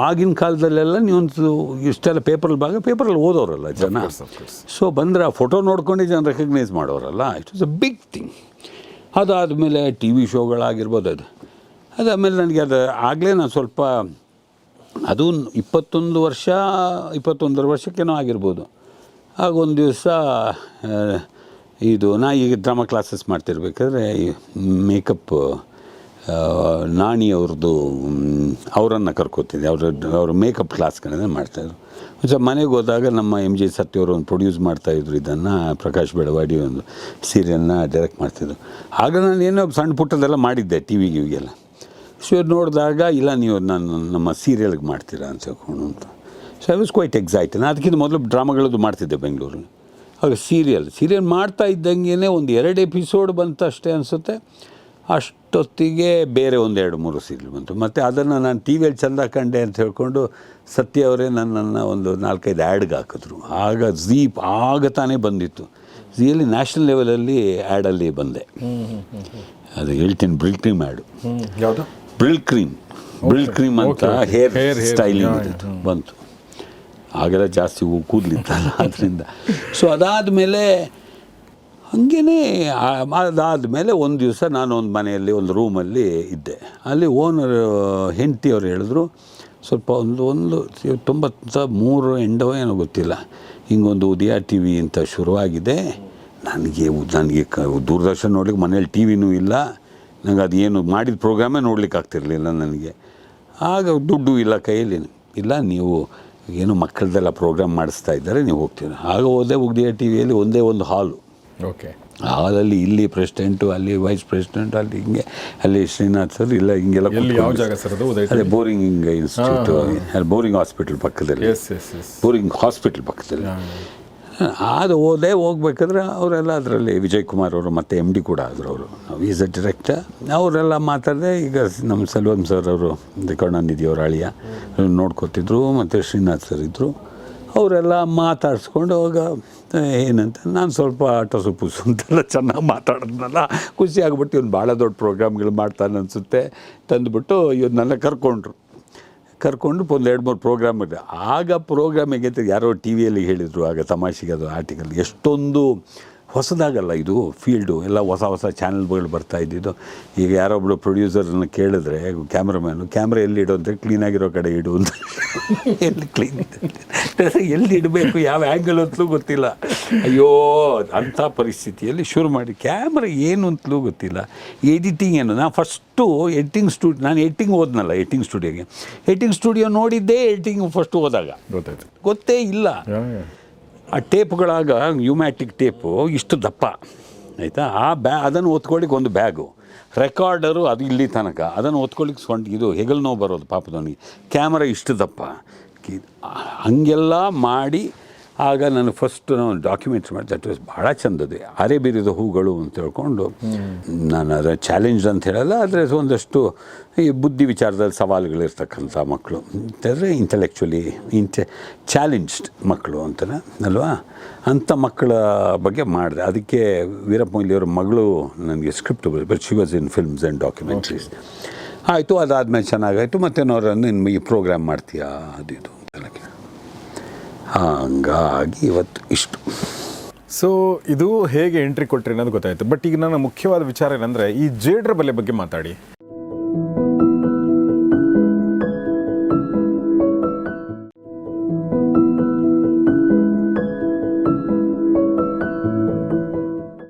ಆಗಿನ ಕಾಲದಲ್ಲೆಲ್ಲ ನೀವೊಂದು ಇಷ್ಟೆಲ್ಲ ಪೇಪರಲ್ಲಿ ಭಾಗ ಪೇಪರಲ್ಲಿ ಓದೋರಲ್ಲ ಜನ. ಸೊ ಬಂದರೆ ಆ ಫೋಟೋ ನೋಡ್ಕೊಂಡು ಜನ recognise ಮಾಡೋರಲ್ಲ it is a big thing ಅದಾದಮೇಲೆ ಟಿ ವಿ ಶೋಗಳಾಗಿರ್ಬೋದು ಅದು. ಅದಾದಮೇಲೆ ನನಗೆ ಅದು ಆಗಲೇ ನಾನು ಸ್ವಲ್ಪ ಅದು ಇಪ್ಪತ್ತೊಂದು ವರ್ಷ ಇಪ್ಪತ್ತೊಂದರ ವರ್ಷಕ್ಕೇನೋ ಆಗಿರ್ಬೋದು. ಆಗ ಒಂದು ದಿವಸ ಇದು ನಾ ಈಗ ಡ್ರಾಮಾ ಕ್ಲಾಸಸ್ ಮಾಡ್ತಿರ್ಬೇಕಾದ್ರೆ ಮೇಕಪ್ ನಾಣಿ ಅವ್ರದ್ದು ಅವರನ್ನು ಕರ್ಕೋತಿದ್ದೆ. ಅವರ, ಅವ್ರ ಮೇಕಪ್ ಕ್ಲಾಸ್ಗಳನ್ನ ಮಾಡ್ತಾಯಿದ್ರು ಸೊ ಮನೆಗೆ ಹೋದಾಗ ನಮ್ಮ ಎಂ ಜಿ ಸತ್ಯ ಅವರು ಒಂದು ಪ್ರೊಡ್ಯೂಸ್ ಮಾಡ್ತಾಯಿದ್ರು ಇದನ್ನು, ಪ್ರಕಾಶ್ ಬೆಳವಾಡಿ ಒಂದು ಸೀರಿಯಲ್ನ ಡೈರೆಕ್ಟ್ ಮಾಡ್ತಿದ್ರು. ಆಗ ನಾನು ಏನೋ ಸಣ್ಣ ಪುಟ್ಟದೆಲ್ಲ ಮಾಡಿದ್ದೆ ಟಿ ವಿಗೆ ಇವಿಗೆಲ್ಲ. ಸೊ ನೋಡಿದಾಗ, ಇಲ್ಲ ನೀವು ನಾನು, ನಮ್ಮ ಸೀರಿಯಲ್ಗೆ ಮಾಡ್ತೀರಾ ಅಂತ ಹೇಳ್ಕೊಂಡು ಅಂತ. So I was quite excite ನಾನು ಅದಕ್ಕಿಂತ ಮೊದಲು ಡ್ರಾಮಾಗಳದ್ದು ಮಾಡ್ತಿದ್ದೆ ಬೆಂಗಳೂರಲ್ಲಿ. ಆಗ ಸೀರಿಯಲ್ ಸೀರಿಯಲ್ ಮಾಡ್ತಾ ಇದ್ದಂಗೆ ಒಂದು ಎರಡು ಎಪಿಸೋಡ್ ಬಂತಷ್ಟೇ ಅನಿಸುತ್ತೆ. ಅಷ್ಟೊತ್ತಿಗೆ ಬೇರೆ ಒಂದೆರಡು ಮೂರು ಸೀರಿಯಲ್ ಬಂತು. ಮತ್ತು ಅದನ್ನು ನಾನು ಟಿ ವಿಯಲ್ಲಿ ಚಂದ ಕಂಡೆ ಅಂತ ಹೇಳ್ಕೊಂಡು ಸತ್ಯ ಅವರೇ ನನ್ನನ್ನು ಒಂದು ನಾಲ್ಕೈದು ಆ್ಯಡ್ಗೆ ಹಾಕಿದ್ರು. ಆಗ ಝೀಪ್ ಆಗ ತಾನೇ ಬಂದಿತ್ತು. ಝೀಯಲ್ಲಿ ನ್ಯಾಷನಲ್ ಲೆವೆಲಲ್ಲಿ ಆ್ಯಡಲ್ಲಿ ಬಂದೆ. ಅದು ಹೇಳ್ತೀನಿ ಬ್ರಿಲ್ ಕ್ರೀಮ್ ಆ್ಯಡು. ಯಾವುದು? Brylcreem. ಬ್ರಿಲ್ ಕ್ರೀಮ್ ಅಂತ. Hair hair. ಸ್ಟೈಲಿಂಗ್ ಬಂತು. ಆಗೆಲ್ಲ ಜಾಸ್ತಿ ಹೂ ಕೂದಲಿತ್ತಲ್ಲ ಅದರಿಂದ [LAUGHS] ಸೊ ಅದಾದಮೇಲೆ ಹಾಗೇ ಅದಾದಮೇಲೆ ಒಂದು ದಿವಸ ನಾನು ಒಂದು ಮನೆಯಲ್ಲಿ, ಒಂದು ರೂಮಲ್ಲಿ ಇದ್ದೆ. ಅಲ್ಲಿ ಓನರ್ ಹೆಂಡತಿಯವ್ರು ಹೇಳಿದ್ರು, ಸ್ವಲ್ಪ ಒಂದು ಒಂದು, ತೊಂಬತ್ತ, ಮೂರು ಎಂಡೋ ಏನೋ ಗೊತ್ತಿಲ್ಲ. ಹಿಂಗೊಂದು ಉದಯ ಟಿ ವಿ ಅಂತ ಶುರುವಾಗಿದೆ. ನನಗೆ ನನಗೆ ಕ, ದೂರದರ್ಶನ ನೋಡ್ಲಿಕ್ಕೆ ಮನೇಲಿ ಟಿ ವಿನೂ ಇಲ್ಲ. ನನಗೆ ಅದು ಏನು ಮಾಡಿದ ಪ್ರೋಗ್ರಾಮೇ ನೋಡ್ಲಿಕ್ಕೆ ಆಗ್ತಿರ್ಲಿಲ್ಲ ನನಗೆ. ಆಗ ದುಡ್ಡು ಇಲ್ಲ ಕೈಯಲ್ಲಿ. ಇಲ್ಲ, ನೀವು ಏನು ಮಕ್ಕಳದೆಲ್ಲ ಪ್ರೋಗ್ರಾಮ್ ಮಾಡಿಸ್ತಾ ಇದ್ದಾರೆ, ನೀವು ಹೋಗ್ತೀರ. ಆಗ ಹೋದೆ ಉಗ್ದಿಯ ಟಿ ವಿಯಲ್ಲಿ ಒಂದೇ ಒಂದು ಹಾಲು. ಓಕೆ ಹಾಲಲ್ಲಿ ಇಲ್ಲಿ ಪ್ರೆಸಿಡೆಂಟು ಅಲ್ಲಿ ವೈಸ್ ಪ್ರೆಸಿಡೆಂಟ್ ಅಲ್ಲಿ ಹಿಂಗೆ ಅಲ್ಲಿ ಶ್ರೀನಾಥ್ ಸರ್ ಇಲ್ಲ ಹಿಂಗೆಲ್ಲ ಯಾವ ಜಾಗ ಸರ್ ಅದು? ಅದೇ ಬೋರಿಂಗ್ ಇನ್ಸ್ಟಿಟ್ಯೂಟ್ ಅಲ್ಲಿ. ಬೋರಿಂಗ್ ಹಾಸ್ಪಿಟಲ್ ಪಕ್ಕದಲ್ಲಿ. Yes yes yes Bowring hospital ಪಕ್ಕದಲ್ಲಿ. ಅದು ಹೋದೆ ಹೋಗ್ಬೇಕಾದ್ರೆ ಅವರೆಲ್ಲ ಅದರಲ್ಲಿ ವಿಜಯ್ ಕುಮಾರ್ ಅವರು ಮತ್ತು ಎಂ ಡಿ ಕೂಡ ಆದರು ಅವರು. ಈಸ್ ಅ ಡೈರೆಕ್ಟರ್ ಅವರೆಲ್ಲ ಮಾತಾಡಿದೆ ಈಗ ನಮ್ಮ ಸೆಲ್ವಂ ಸರ್ ಅವರು ಕರುಣಾನಿಧಿ ಅವರ ಅಳಿಯ ನೋಡ್ಕೊತಿದ್ರು ಮತ್ತು ಶ್ರೀನಾಥ್ ಸರ್ ಇದ್ದರು ಅವರೆಲ್ಲ ಮಾತಾಡಿಸ್ಕೊಂಡು ಅವಾಗ ಏನಂತ, ನಾನು ಸ್ವಲ್ಪ ಆಟೋ ಸುಪ್ಪುಸು ಅಂತೆಲ್ಲ ಚೆನ್ನಾಗಿ ಮಾತಾಡಿದ್ನಲ್ಲ. ಖುಷಿ ಆಗ್ಬಿಟ್ಟು ಇವ್ನು ಭಾಳ ದೊಡ್ಡ ಪ್ರೋಗ್ರಾಮ್ಗಳು ಮಾಡ್ತಾನೆ ಅನಿಸುತ್ತೆ. ತಂದುಬಿಟ್ಟು ಇವ್ರನ್ನೆಲ್ಲ ಕರ್ಕೊಂಡ್ರು. ಕರ್ಕೊಂಡು ಒಂದು ಎರಡು ಮೂರು ಪ್ರೋಗ್ರಾಮ್ ಇದೆ. ಆಗ ಪ್ರೋಗ್ರಾಮ್ ಹೇಗೆ ಯಾರೋ ಟಿ ವಿಯಲ್ಲಿ ಹೇಳಿದರು, ಆಗ ತಮಾಷೆಗೆ ಅದು ಆರ್ಟಿಕಲ್. ಎಷ್ಟೊಂದು ಹೊಸದಾಗಲ್ಲ ಇದು ಫೀಲ್ಡು ಎಲ್ಲ ಹೊಸ ಹೊಸ ಚಾನಲ್ಗಳು ಬರ್ತಾ ಇದ್ದಿದ್ದು. ಈಗ ಯಾರೊಬ್ಬಳು ಪ್ರೊಡ್ಯೂಸರ್ನ ಕೇಳಿದ್ರೆ ಕ್ಯಾಮ್ರಾಮ್ಯಾನು ಕ್ಯಾಮ್ರಾ ಎಲ್ಲಿ ಇಡು ಅಂತ ಕ್ಲೀನಾಗಿರೋ ಕಡೆ ಇಡು ಅಂತ. [LAUGHS] ಎಲ್ಲಿ ಕ್ಲೀನ್ ಎಲ್ಲಿ ಇಡಬೇಕು ಯಾವ ಆ್ಯಂಗಲ್ ಅಂತಲೂ ಗೊತ್ತಿಲ್ಲ. ಅಯ್ಯೋ ಅಂಥ ಪರಿಸ್ಥಿತಿಯಲ್ಲಿ ಶುರು ಮಾಡಿ ಕ್ಯಾಮ್ರಾ ಏನು ಅಂತಲೂ ಗೊತ್ತಿಲ್ಲ. ಎಡಿಟಿಂಗ್ ಏನು? ನಾನು ಫಸ್ಟು ಎಡಿಟಿಂಗ್ ಸ್ಟುಡಿಯೋ ನಾನು ಎಡಿಟಿಂಗ್ ಓದ್ನಲ್ಲ ಎಡಿಟಿಂಗ್ ಸ್ಟುಡಿಯೋಗೆ ಎಡಿಟಿಂಗ್ ಸ್ಟುಡಿಯೋ ನೋಡಿದ್ದೇ ಎಡಿಟಿಂಗ್ ಫಸ್ಟ್ ಹೋದಾಗ. ಗೊತ್ತೇ ಇಲ್ಲ. ಆ ಟೇಪ್ಗಳಾಗ ಯುಮ್ಯಾಟಿಕ್ ಟೇಪು ಇಷ್ಟು ದಪ್ಪ, ಆಯಿತಾ? ಆ ಬ್ಯಾ, ಅದನ್ನು ಓದ್ಕೊಳ್ಳಿಕ್ಕೆ ಒಂದು ಬ್ಯಾಗು. ರೆಕಾರ್ಡರು ಅದು ಇಲ್ಲಿ ತನಕ. ಅದನ್ನು ಓದ್ಕೊಳ್ಳಿಕ್ಕೆ ಸೊಂಟ, ಇದು ಹೆಗಲು ನೋವು ಬರೋದು ಪಾಪದವನಿಗೆ. ಕ್ಯಾಮ್ರಾ ಇಷ್ಟು ದಪ್ಪ. ಹಂಗೆಲ್ಲ ಮಾಡಿ ಆಗ ನಾನು ಫಸ್ಟ್ ನಾನು ಡಾಕ್ಯುಮೆಂಟ್ಸ್ ಮಾಡಿ ದಟ್ ವಾಸ್ ಭಾಳ ಚಂದದೆ ಅರೆ ಬಿರಿದ ಹೂಗಳು ಅಂತ ಹೇಳ್ಕೊಂಡು ನಾನು ಅದರ ಚಾಲೆಂಜ್ ಅಂತ ಹೇಳಲ್ಲ ಆದರೆ ಒಂದಷ್ಟು ಈ ಬುದ್ಧಿ ವಿಚಾರದಲ್ಲಿ ಸವಾಲುಗಳಿರ್ತಕ್ಕಂಥ ಮಕ್ಕಳು. ಅಂತಂದರೆ ಇಂಟಲೆಕ್ಚುಲಿ ಇಂಟೆ ಚಾಲೆಂಜ್ಡ್ ಮಕ್ಕಳು ಅಂತಲೇ ಅಲ್ವಾ? ಅಂಥ ಮಕ್ಕಳ ಬಗ್ಗೆ ಮಾಡಿದೆ. ಅದಕ್ಕೆ ವೀರಪ್ಪ ಮೊಯ್ಲಿಯವ್ರ ಮಗಳು ನನಗೆ script but she was in films and documentaries ಆಯಿತು ಅದಾದಮೇಲೆ ಚೆನ್ನಾಗಾಯಿತು. ಮತ್ತೇನೋರನ್ನು ಇನ್ನು ಈ ಪ್ರೋಗ್ರಾಮ್ ಮಾಡ್ತೀಯಾ ಅದು ಇದು ಅಂತ ಹಂಗಾಗಿ ಇವತ್ತು ಇಷ್ಟು. ಸೊ ಇದು ಹೇಗೆ ಎಂಟ್ರಿ ಕೊಟ್ಟರೆ ಅನ್ನೋದು ಗೊತ್ತಾಯಿತು. ಬಟ್ ಈಗ ನನ್ನ ಮುಖ್ಯವಾದ ವಿಚಾರ ಏನಂದರೆ ಈ ಜೇಡ್ರ ಬಲೆ ಬಗ್ಗೆ ಮಾತಾಡಿ.